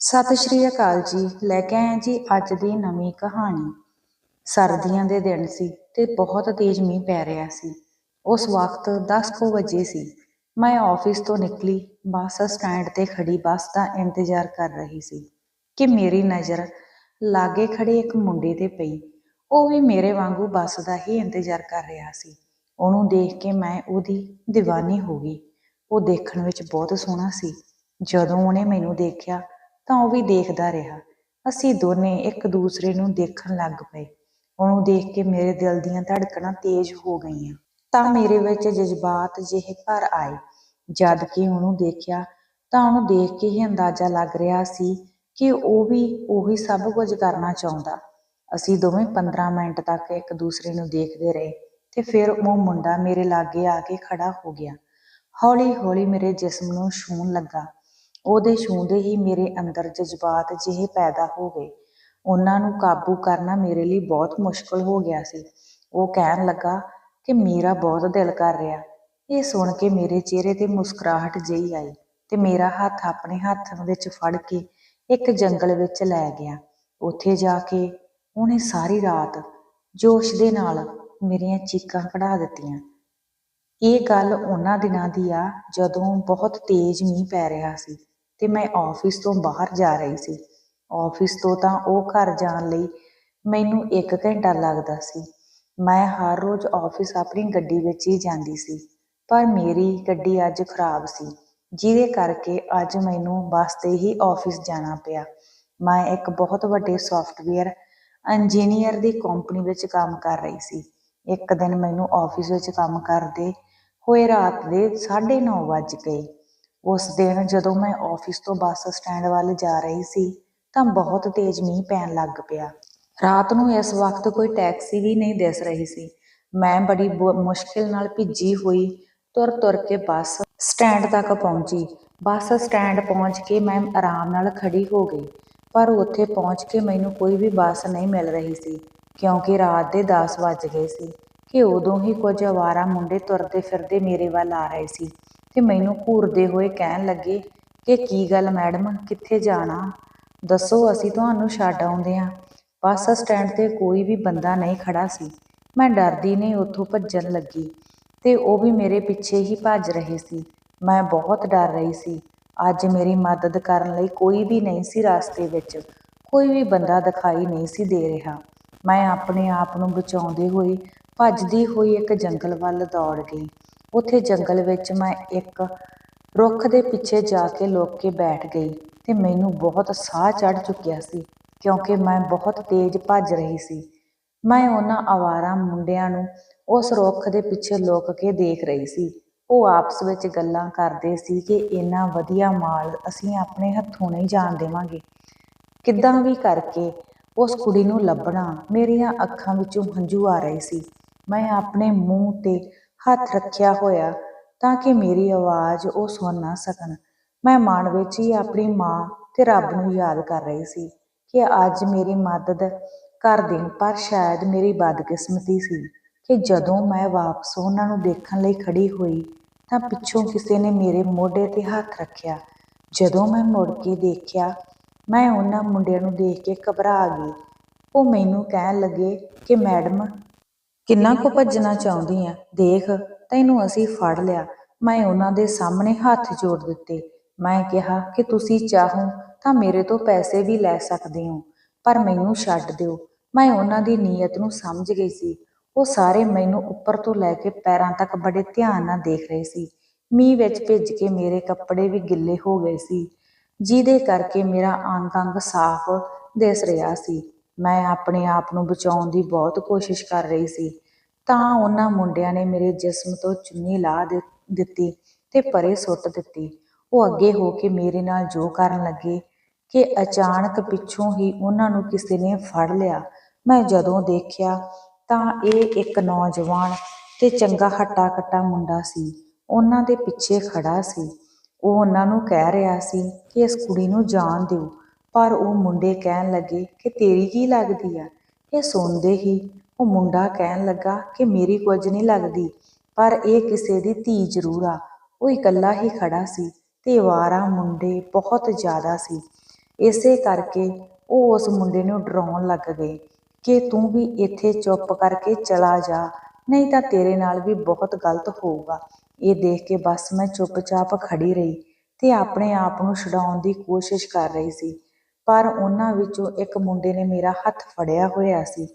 ਸਤਿ ਸ਼੍ਰੀ ਅਕਾਲ ਜੀ। ਲੈ ਕੇ ਆਏ ਜੀ ਅੱਜ ਦੀ ਨਵੀਂ ਕਹਾਣੀ। ਸਰਦੀਆਂ ਦੇ ਦਿਨ ਸੀ ਤੇ ਬਹੁਤ ਤੇਜ਼ ਮੀਂਹ ਪੈ ਰਿਹਾ ਸੀ। ਉਸ ਵਕਤ 10 ਕੁ ਵਜੇ ਸੀ। ਮੈਂ ਆਫਿਸ ਤੋਂ ਨਿਕਲੀ। ਬੱਸ ਸਟੈਂਡ ਤੇ ਖੜੀ ਬੱਸ ਦਾ ਇੰਤਜ਼ਾਰ ਕਰ ਰਹੀ ਸੀ ਕਿ ਮੇਰੀ ਨਜ਼ਰ ਲਾਗੇ ਖੜੇ ਇੱਕ ਮੁੰਡੇ ਤੇ ਪਈ। ਉਹ ਵੀ ਮੇਰੇ ਵਾਂਗੂ ਬੱਸ ਦਾ ਹੀ ਇੰਤਜ਼ਾਰ ਕਰ ਰਿਹਾ ਸੀ। ਉਹਨੂੰ ਦੇਖ ਕੇ ਮੈਂ ਉਹਦੀ دیਵਾਨੀ ਹੋ ਗਈ। ਉਹ ਦੇਖਣ ਵਿੱਚ ਬਹੁਤ ਸੋਹਣਾ ਸੀ। ਜਦੋਂ ਉਹਨੇ ਮੈਨੂੰ ਦੇਖਿਆ ਤਾਂ ਉਹ ਵੀ ਦੇਖਦਾ ਰਿਹਾ। ਅਸੀਂ ਦੋਨੇ ਇੱਕ ਦੂਸਰੇ ਨੂੰ ਦੇਖਣ ਲੱਗ ਪਏ। ਉਹਨੂੰ ਦੇਖ ਕੇ ਮੇਰੇ ਦਿਲ ਦੀਆਂ ਧੜਕਣਾਂ ਤੇਜ਼ ਹੋ ਗਈਆਂ। ਤਾਂ ਮੇਰੇ ਵਿੱਚ ਜਜ਼ਬਾਤ ਜਿਹੇ ਭਰ ਆਏ। ਜਦ ਕਿ ਉਹਨੂੰ ਦੇਖਿਆ ਤਾਂ ਉਹਨੂੰ ਦੇਖ ਕੇ ਹੀ ਅੰਦਾਜ਼ਾ ਲੱਗ ਰਿਹਾ ਸੀ ਕਿ ਉਹ ਵੀ ਉਹੀ ਸਭ ਕੁਝ ਕਰਨਾ ਚਾਹੁੰਦਾ। ਅਸੀਂ ਦੋਵੇਂ 15 ਮਿੰਟ ਤੱਕ ਇੱਕ ਦੂਸਰੇ ਨੂੰ ਦੇਖਦੇ ਰਹੇ ਤੇ ਫਿਰ ਉਹ ਮੁੰਡਾ ਮੇਰੇ ਲਾਗੇ ਆ ਕੇ ਖੜਾ ਹੋ ਗਿਆ। ਹੌਲੀ ਹੌਲੀ ਮੇਰੇ ਜਿਸਮ ਨੂੰ ਛੂਹਣ ਲੱਗਾ। ਉਹਦੇ ਛੂੰਹਦੇ ਹੀ ਮੇਰੇ ਅੰਦਰ ਜਜ਼ਬਾਤ ਜਿਹੇ ਪੈਦਾ ਹੋ ਗਏ। ਉਹਨਾਂ ਨੂੰ ਕਾਬੂ ਕਰਨਾ ਮੇਰੇ ਲਈ ਬਹੁਤ ਮੁਸ਼ਕਲ ਹੋ ਗਿਆ ਸੀ। ਉਹ ਕਹਿਣ ਲੱਗਾ ਕਿ ਮੇਰਾ ਬਹੁਤ ਦਿਲ ਕਰ ਰਿਹਾ। ਇਹ ਸੁਣ ਕੇ ਮੇਰੇ ਚਿਹਰੇ ਤੇ ਮੁਸਕਰਾਹਟ ਜਿਹੀ ਆਈ ਤੇ ਮੇਰਾ ਹੱਥ ਆਪਣੇ ਹੱਥ ਵਿੱਚ ਫੜ ਕੇ ਇੱਕ ਜੰਗਲ ਵਿੱਚ ਲੈ ਗਿਆ। ਉੱਥੇ ਜਾ ਕੇ ਉਹਨੇ ਸਾਰੀ ਰਾਤ ਜੋਸ਼ ਦੇ ਨਾਲ ਮੇਰੀਆਂ ਚੀਕਾਂ ਕਢਾ ਦਿੱਤੀਆਂ। ਇਹ ਗੱਲ ਉਹਨਾਂ ਦਿਨਾਂ ਦੀ ਆ ਜਦੋਂ ਬਹੁਤ ਤੇਜ਼ ਮੀਂਹ ਪੈ ਰਿਹਾ ਸੀ। ਤੇ ਮੈਂ ਆਫਿਸ ਤੋਂ ਬਾਹਰ ਜਾ ਰਹੀ ਸੀ। ਆਫਿਸ ਤੋਂ ਤਾਂ ਉਹ ਘਰ ਜਾਣ ਲਈ ਮੈਨੂੰ 1 ਘੰਟਾ ਲੱਗਦਾ ਸੀ। ਮੈਂ ਹਰ ਰੋਜ਼ ਆਫਿਸ ਆਪਣੀ ਗੱਡੀ ਵਿੱਚ ਹੀ ਜਾਂਦੀ ਸੀ, ਪਰ ਮੇਰੀ ਗੱਡੀ ਅੱਜ ਖਰਾਬ ਸੀ, ਜਿਹਦੇ ਕਰਕੇ ਅੱਜ ਮੈਨੂੰ ਬੱਸ ਤੇ ਹੀ ਆਫਿਸ ਜਾਣਾ ਪਿਆ। ਮੈਂ ਇੱਕ ਬਹੁਤ ਵੱਡੇ ਸੌਫਟਵੇਅਰ ਇੰਜੀਨੀਅਰ ਦੀ ਕੰਪਨੀ ਵਿੱਚ ਕੰਮ ਕਰ ਰਹੀ ਸੀ। ਇੱਕ ਦਿਨ ਮੈਨੂੰ ਆਫਿਸ ਵਿੱਚ ਕੰਮ ਕਰਦੇ ਹੋਏ ਰਾਤ ਦੇ 9:30 ਵੱਜ ਗਏ। ਉਸ ਦਿਨ ਜਦੋਂ ਮੈਂ ਆਫਿਸ ਤੋਂ ਬੱਸ ਸਟੈਂਡ ਵੱਲ ਜਾ ਰਹੀ ਸੀ, ਤਾਂ ਬਹੁਤ ਤੇਜ਼ ਮੀਂਹ ਪੈਣ ਲੱਗ ਪਿਆ। ਰਾਤ ਨੂੰ ਇਸ ਵਕਤ ਕੋਈ ਟੈਕਸੀ ਵੀ ਨਹੀਂ ਦਿਸ ਰਹੀ ਸੀ। ਮੈਂ ਬੜੀ ਮੁਸ਼ਕਿਲ ਨਾਲ ਭਿੱਜੀ ਹੋਈ, ਤੁਰ ਤੁਰ ਕੇ ਬੱਸ ਸਟੈਂਡ ਤੱਕ ਪਹੁੰਚੀ। ਬੱਸ ਸਟੈਂਡ ਪਹੁੰਚ ਕੇ ਮੈਂ ਆਰਾਮ ਨਾਲ ਖੜੀ ਹੋ ਗਈ, ਪਰ ਉੱਥੇ ਪਹੁੰਚ ਕੇ ਮੈਨੂੰ ਕੋਈ ਵੀ ਬੱਸ ਨਹੀਂ ਮਿਲ ਰਹੀ ਸੀ, ਕਿਉਂਕਿ ਰਾਤ ਦੇ 10 ਵੱਜ ਗਏ ਸੀ ਕਿ ਉਦੋਂ ਹੀ ਕੁਝ ਅਵਾਰਾ ਮੁੰਡੇ ਤੁਰਦੇ ਫਿਰਦੇ ਮੇਰੇ ਵੱਲ ਆ ਰਹੇ ਸੀ। ਤੇ ਮੈਨੂੰ ਘੂਰਦੇ ਹੋਏ ਕਹਿਣ ਲੱਗੇ ਕਿ ਕੀ ਗੱਲ ਮੈਡਮ, ਕਿੱਥੇ ਜਾਣਾ? ਦੱਸੋ, ਅਸੀਂ ਤੁਹਾਨੂੰ ਛੱਡ ਆਉਂਦੇ ਹਾਂ। ਬੱਸ ਸਟੈਂਡ ਤੇ ਕੋਈ ਵੀ ਬੰਦਾ ਨਹੀਂ ਖੜਾ ਸੀ। ਮੈਂ ਡਰਦੀ ਨੇ ਉੱਥੋਂ ਭੱਜਣ ਲੱਗੀ ਤੇ ਉਹ ਵੀ ਮੇਰੇ ਪਿੱਛੇ ਹੀ ਭੱਜ ਰਹੇ ਸੀ। ਮੈਂ ਬਹੁਤ ਡਰ ਰਹੀ ਸੀ। ਅੱਜ ਮੇਰੀ ਮਦਦ ਕਰਨ ਲਈ ਕੋਈ ਵੀ ਨਹੀਂ ਸੀ ਰਸਤੇ ਵਿੱਚ। ਕੋਈ ਵੀ ਬੰਦਾ ਦਿਖਾਈ ਨਹੀਂ ਸੀ ਦੇ ਰਿਹਾ। ਮੈਂ ਆਪਣੇ ਆਪ ਨੂੰ ਬਚਾਉਂਦੇ ਹੋਏ ਭੱਜਦੀ ਹੋਈ ਇੱਕ ਜੰਗਲ ਵੱਲ ਦੌੜ ਗਈ। ਉੱਥੇ ਜੰਗਲ ਵਿੱਚ ਮੈਂ ਇੱਕ ਰੁੱਖ ਦੇ ਪਿੱਛੇ ਜਾ ਕੇ ਲੁੱਕ ਕੇ ਬੈਠ ਗਈ ਤੇ ਮੈਨੂੰ ਬਹੁਤ ਸਾਹ ਚੜ ਚੁੱਕਿਆ ਸੀ, ਕਿਉਂਕਿ ਮੈਂ ਬਹੁਤ ਤੇਜ਼ ਭੱਜ ਰਹੀ ਸੀ। ਮੈਂ ਉਹਨਾਂ ਆਵਾਰਾ ਮੁੰਡਿਆਂ ਨੂੰ ਉਸ ਰੁੱਖ ਦੇ ਪਿੱਛੇ ਲੁੱਕ ਕੇ ਦੇਖ ਰਹੀ ਸੀ। ਉਹ ਆਪਸ ਵਿੱਚ ਗੱਲਾਂ ਕਰਦੇ ਸੀ ਕਿ ਇੰਨਾ ਵਧੀਆ ਮਾਲ ਅਸੀਂ ਆਪਣੇ ਹੱਥੋਂ ਨਹੀਂ ਜਾਣ ਦੇਵਾਂਗੇ। ਕਿੱਦਾਂ ਵੀ ਕਰਕੇ ਉਸ ਕੁੜੀ ਨੂੰ ਲੱਭਣਾ, ਮੇਰੀਆਂ ਅੱਖਾਂ ਵਿੱਚੋਂ ਹੰਝੂ ਆ ਰਹੇ ਸੀ। ਮੈਂ ਆਪਣੇ ਮੂੰਹ ਤੇ ਹੱਥ ਰੱਖਿਆ ਹੋਇਆ ਤਾਂ ਕਿ ਮੇਰੀ ਆਵਾਜ਼ ਉਹ ਸੁਣ ਨਾ ਸਕਣ। ਮੈਂ ਮਨ ਵਿੱਚ ਹੀ ਆਪਣੀ ਮਾਂ ਤੇ ਰੱਬ ਨੂੰ ਯਾਦ ਕਰ ਰਹੀ ਸੀ ਕਿ ਅੱਜ ਮੇਰੀ ਮਦਦ ਕਰ ਦੇਣ, ਪਰ ਸ਼ਾਇਦ ਮੇਰੀ ਬਦਕਿਸਮਤੀ ਸੀ ਕਿ ਜਦੋਂ ਮੈਂ ਵਾਪਸ ਉਹਨਾਂ ਨੂੰ ਦੇਖਣ ਲਈ ਖੜੀ ਹੋਈ ਤਾਂ ਪਿੱਛੋਂ ਕਿਸੇ ਨੇ ਮੇਰੇ ਮੋਢੇ ਤੇ ਹੱਥ ਰੱਖਿਆ। ਜਦੋਂ ਮੈਂ ਮੁੜ ਕੇ ਦੇਖਿਆ, ਮੈਂ ਉਹਨਾਂ ਮੁੰਡਿਆਂ ਨੂੰ ਦੇਖ ਕੇ ਘਬਰਾ ਗਈ। ਉਹ ਮੈਨੂੰ ਕਹਿਣ ਲੱਗੇ ਕਿ, ਮੈਡਮ ਕਿੰਨਾ ਕੁ ਭੱਜਣਾ ਚਾਹੁੰਦੀ ਆ? ਦੇਖ, ਤੈਨੂੰ ਅਸੀਂ ਫੜ ਲਿਆ। ਮੈਂ ਉਹਨਾਂ ਦੇ ਸਾਹਮਣੇ ਹੱਥ ਜੋੜ ਦਿੱਤੇ। ਮੈਂ ਕਿਹਾ ਕਿ ਤੁਸੀਂ ਚਾਹੋ ਤਾਂ ਮੇਰੇ ਤੋਂ ਪੈਸੇ ਵੀ ਲੈ ਸਕਦੇ ਹੋ, ਪਰ ਮੈਨੂੰ ਛੱਡ ਦਿਓ। ਮੈਂ ਉਹਨਾਂ ਦੀ ਨੀਅਤ ਨੂੰ ਸਮਝ ਗਈ ਸੀ। ਉਹ ਸਾਰੇ ਮੈਨੂੰ ਉੱਪਰ ਤੋਂ ਲੈ ਕੇ ਪੈਰਾਂ ਤੱਕ ਬੜੇ ਧਿਆਨ ਨਾਲ ਦੇਖ ਰਹੇ ਸੀ। ਮੀਂਹ ਵਿੱਚ ਭਿੱਜ ਕੇ ਮੇਰੇ ਕੱਪੜੇ ਵੀ ਗਿੱਲੇ ਹੋ ਗਏ ਸੀ, ਜਿਹਦੇ ਕਰਕੇ ਮੇਰਾ ਅੰਗ ਅੰਗ ਸਾਫ਼ ਦਿਸ ਰਿਹਾ ਸੀ। ਮੈਂ ਆਪਣੇ ਆਪ ਨੂੰ ਬਚਾਉਣ ਦੀ ਬਹੁਤ ਕੋਸ਼ਿਸ਼ ਕਰ ਰਹੀ ਸੀ। ਤਾਂ ਉਹਨਾਂ ਮੁੰਡਿਆਂ ਨੇ ਮੇਰੇ ਜਿਸਮ ਤੋਂ ਚੁੰਨੀ ਲਾਹ ਦਿ- ਦਿੱਤੀ ਤੇ ਪਰੇ ਸੁੱਟ ਦਿੱਤੀ। ਉਹ ਅੱਗੇ ਹੋ ਕੇ ਮੇਰੇ ਨਾਲ ਜੋ ਕਰਨ ਲੱਗੇ ਕਿ ਅਚਾਨਕ ਪਿੱਛੋਂ ਹੀ ਉਹਨਾਂ ਨੂੰ ਕਿਸੇ ਨੇ ਫੜ ਲਿਆ। ਮੈਂ ਜਦੋਂ ਦੇਖਿਆ ਤਾਂ ਇਹ ਇੱਕ ਨੌਜਵਾਨ ਤੇ ਚੰਗਾ ਹੱਟਾ ਕੱਟਾ ਮੁੰਡਾ ਸੀ। ਉਹਨਾਂ ਦੇ ਪਿੱਛੇ ਖੜਾ ਸੀ। ਉਹ ਉਹਨਾਂ ਨੂੰ ਕਹਿ ਰਿਹਾ ਸੀ ਕਿ ਇਸ ਕੁੜੀ ਨੂੰ ਜਾਣ ਦਿਓ, ਪਰ ਉਹ ਮੁੰਡੇ ਕਹਿਣ ਲੱਗੇ ਕਿ ਤੇਰੀ ਕੀ ਲੱਗਦੀ ਆ? ਇਹ ਸੁਣਦੇ ਹੀ ਉਹ ਮੁੰਡਾ ਕਹਿਣ ਲੱਗਾ ਕਿ ਮੇਰੀ ਕੁਝ ਨਹੀਂ ਲੱਗਦੀ, ਪਰ ਇਹ ਕਿਸੇ ਦੀ ਧੀ ਜ਼ਰੂਰ ਆ। ਉਹ ਇਕੱਲਾ ਹੀ ਖੜਾ ਸੀ ਤੇ ਅਵਾਰਾ ਮੁੰਡੇ ਬਹੁਤ ਜ਼ਿਆਦਾ ਸੀ। ਇਸੇ ਕਰਕੇ ਉਹ ਉਸ ਮੁੰਡੇ ਨੂੰ ਡਰਾਉਣ ਲੱਗ ਗਏ ਕਿ ਤੂੰ ਵੀ ਇੱਥੇ ਚੁੱਪ ਕਰਕੇ ਚਲਾ ਜਾ, ਨਹੀਂ ਤਾਂ ਤੇਰੇ ਨਾਲ ਵੀ ਬਹੁਤ ਗਲਤ ਹੋਊਗਾ। ਇਹ ਦੇਖ ਕੇ ਬਸ ਮੈਂ ਚੁੱਪਚਾਪ ਖੜੀ ਰਹੀ ਤੇ ਆਪਣੇ ਆਪ ਨੂੰ ਛਡਾਉਣ ਦੀ ਕੋਸ਼ਿਸ਼ ਕਰ ਰਹੀ ਸੀ। ਪਰ ਉਹਨਾਂ ਵਿੱਚੋਂ ਇੱਕ ਮੁੰਡੇ ਨੇ ਮੇਰਾ ਹੱਥ ਫੜਿਆ ਹੋਇਆ ਸੀ।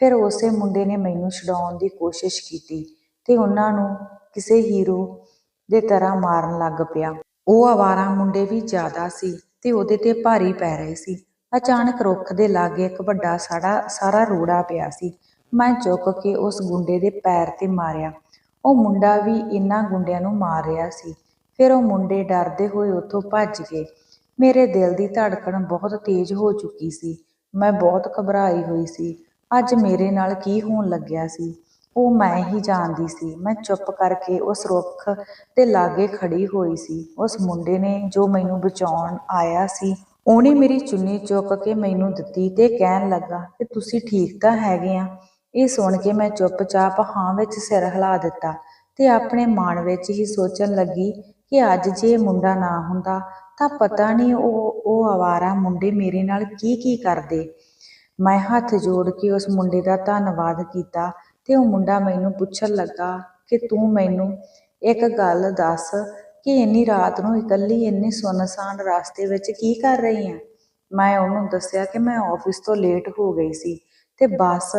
ਫਿਰ ਉਸੇ ਮੁੰਡੇ ਨੇ ਮੈਨੂੰ ਛਡਾਉਣ ਦੀ ਕੋਸ਼ਿਸ਼ ਕੀਤੀ ਤੇ ਉਹਨਾਂ ਨੂੰ ਕਿਸੇ ਹੀਰੋ ਦੇ ਤਰ੍ਹਾਂ ਮਾਰਨ ਲੱਗ ਪਿਆ। ਉਹ ਆਵਾਰਾ ਮੁੰਡੇ ਵੀ ਜ਼ਿਆਦਾ ਸੀ ਤੇ ਉਹਦੇ ਤੇ ਭਾਰੀ ਪੈ ਰਹੇ ਸੀ। ਅਚਾਨਕ ਰੁੱਖ ਦੇ ਲਾਗੇ ਇੱਕ ਵੱਡਾ ਸਾੜਾ, ਸਾਰਾ ਰੋੜਾ ਪਿਆ ਸੀ। ਮੈਂ ਚੁੱਕ ਕੇ ਉਸ ਗੁੰਡੇ ਦੇ ਪੈਰ ਤੇ ਮਾਰਿਆ। ਉਹ ਮੁੰਡਾ ਵੀ ਇਨ੍ਹਾਂ ਗੁੰਡਿਆਂ ਨੂੰ ਮਾਰ ਰਿਹਾ ਸੀ। ਫਿਰ ਉਹ ਮੁੰਡੇ ਡਰਦੇ ਹੋਏ ਉੱਥੋਂ ਭੱਜ ਗਏ। ਮੇਰੇ ਦਿਲ ਦੀ ਧੜਕਣ ਬਹੁਤ ਤੇਜ਼ ਹੋ ਚੁੱਕੀ ਸੀ। ਮੈਂ ਬਹੁਤ ਘਬਰਾਈ ਹੋਈ ਸੀ। ਅੱਜ ਮੇਰੇ ਨਾਲ ਕੀ ਹੋਣ ਲੱਗਿਆ ਸੀ? ਉਹ ਮੈਂ ਹੀ ਜਾਣਦੀ ਸੀ। ਮੈਂ ਚੁੱਪ ਕਰਕੇ ਉਸ ਰੁੱਖ ਦੇ ਲਾਗੇ ਖੜੀ ਹੋਈ ਸੀ। ਉਸ ਮੁੰਡੇ ਨੇ ਜੋ ਮੈਨੂੰ ਬਚਾਉਣ ਆਇਆ ਸੀ, ਉਹਨੇ ਮੇਰੀ ਚੁੰਨੀ ਚੁੱਕ ਕੇ ਮੈਨੂੰ ਦਿੱਤੀ ਤੇ ਕਹਿਣ ਲੱਗਾ ਕਿ ਤੁਸੀਂ ਠੀਕ ਤਾਂ ਹੈਗੇ ਆ? ਇਹ ਸੁਣ ਕੇ ਮੈਂ ਚੁੱਪਚਾਪ ਹਾਂ ਵਿੱਚ ਸਿਰ ਹਿਲਾ ਦਿੱਤਾ ਤੇ ਆਪਣੇ ਮਨ ਵਿੱਚ ਹੀ ਸੋਚਣ ਲੱਗੀ ਕਿ ਅੱਜ ਜੇ ਮੁੰਡਾ ਨਾ ਹੁੰਦਾ ਤਾਂ ਪਤਾ ਨਹੀਂ ਉਹ ਉਹ ਆਵਾਰਾ ਮੁੰਡੇ ਮੇਰੇ ਨਾਲ ਕੀ ਕੀ ਕਰਦੇ। ਮੈਂ ਹੱਥ ਜੋੜ ਕੇ ਉਸ ਮੁੰਡੇ ਦਾ ਧੰਨਵਾਦ ਕੀਤਾ ਤੇ ਉਹ ਮੁੰਡਾ ਮੈਨੂੰ ਪੁੱਛਣ ਲੱਗਾ ਕਿ ਤੂੰ ਮੈਨੂੰ ਇੱਕ ਗੱਲ ਦੱਸ ਕਿ ਇੰਨੀ ਰਾਤ ਨੂੰ ਇਕੱਲੀ ਇੰਨੇ ਸੁੰਨਸਾਨ ਰਸਤੇ ਵਿੱਚ ਕੀ ਕਰ ਰਹੀ ਹੈ ਮੈਂ ਉਹਨੂੰ ਦੱਸਿਆ ਕਿ ਮੈਂ ਆਫਿਸ ਤੋਂ ਲੇਟ ਹੋ ਗਈ ਸੀ ਤੇ ਬੱਸ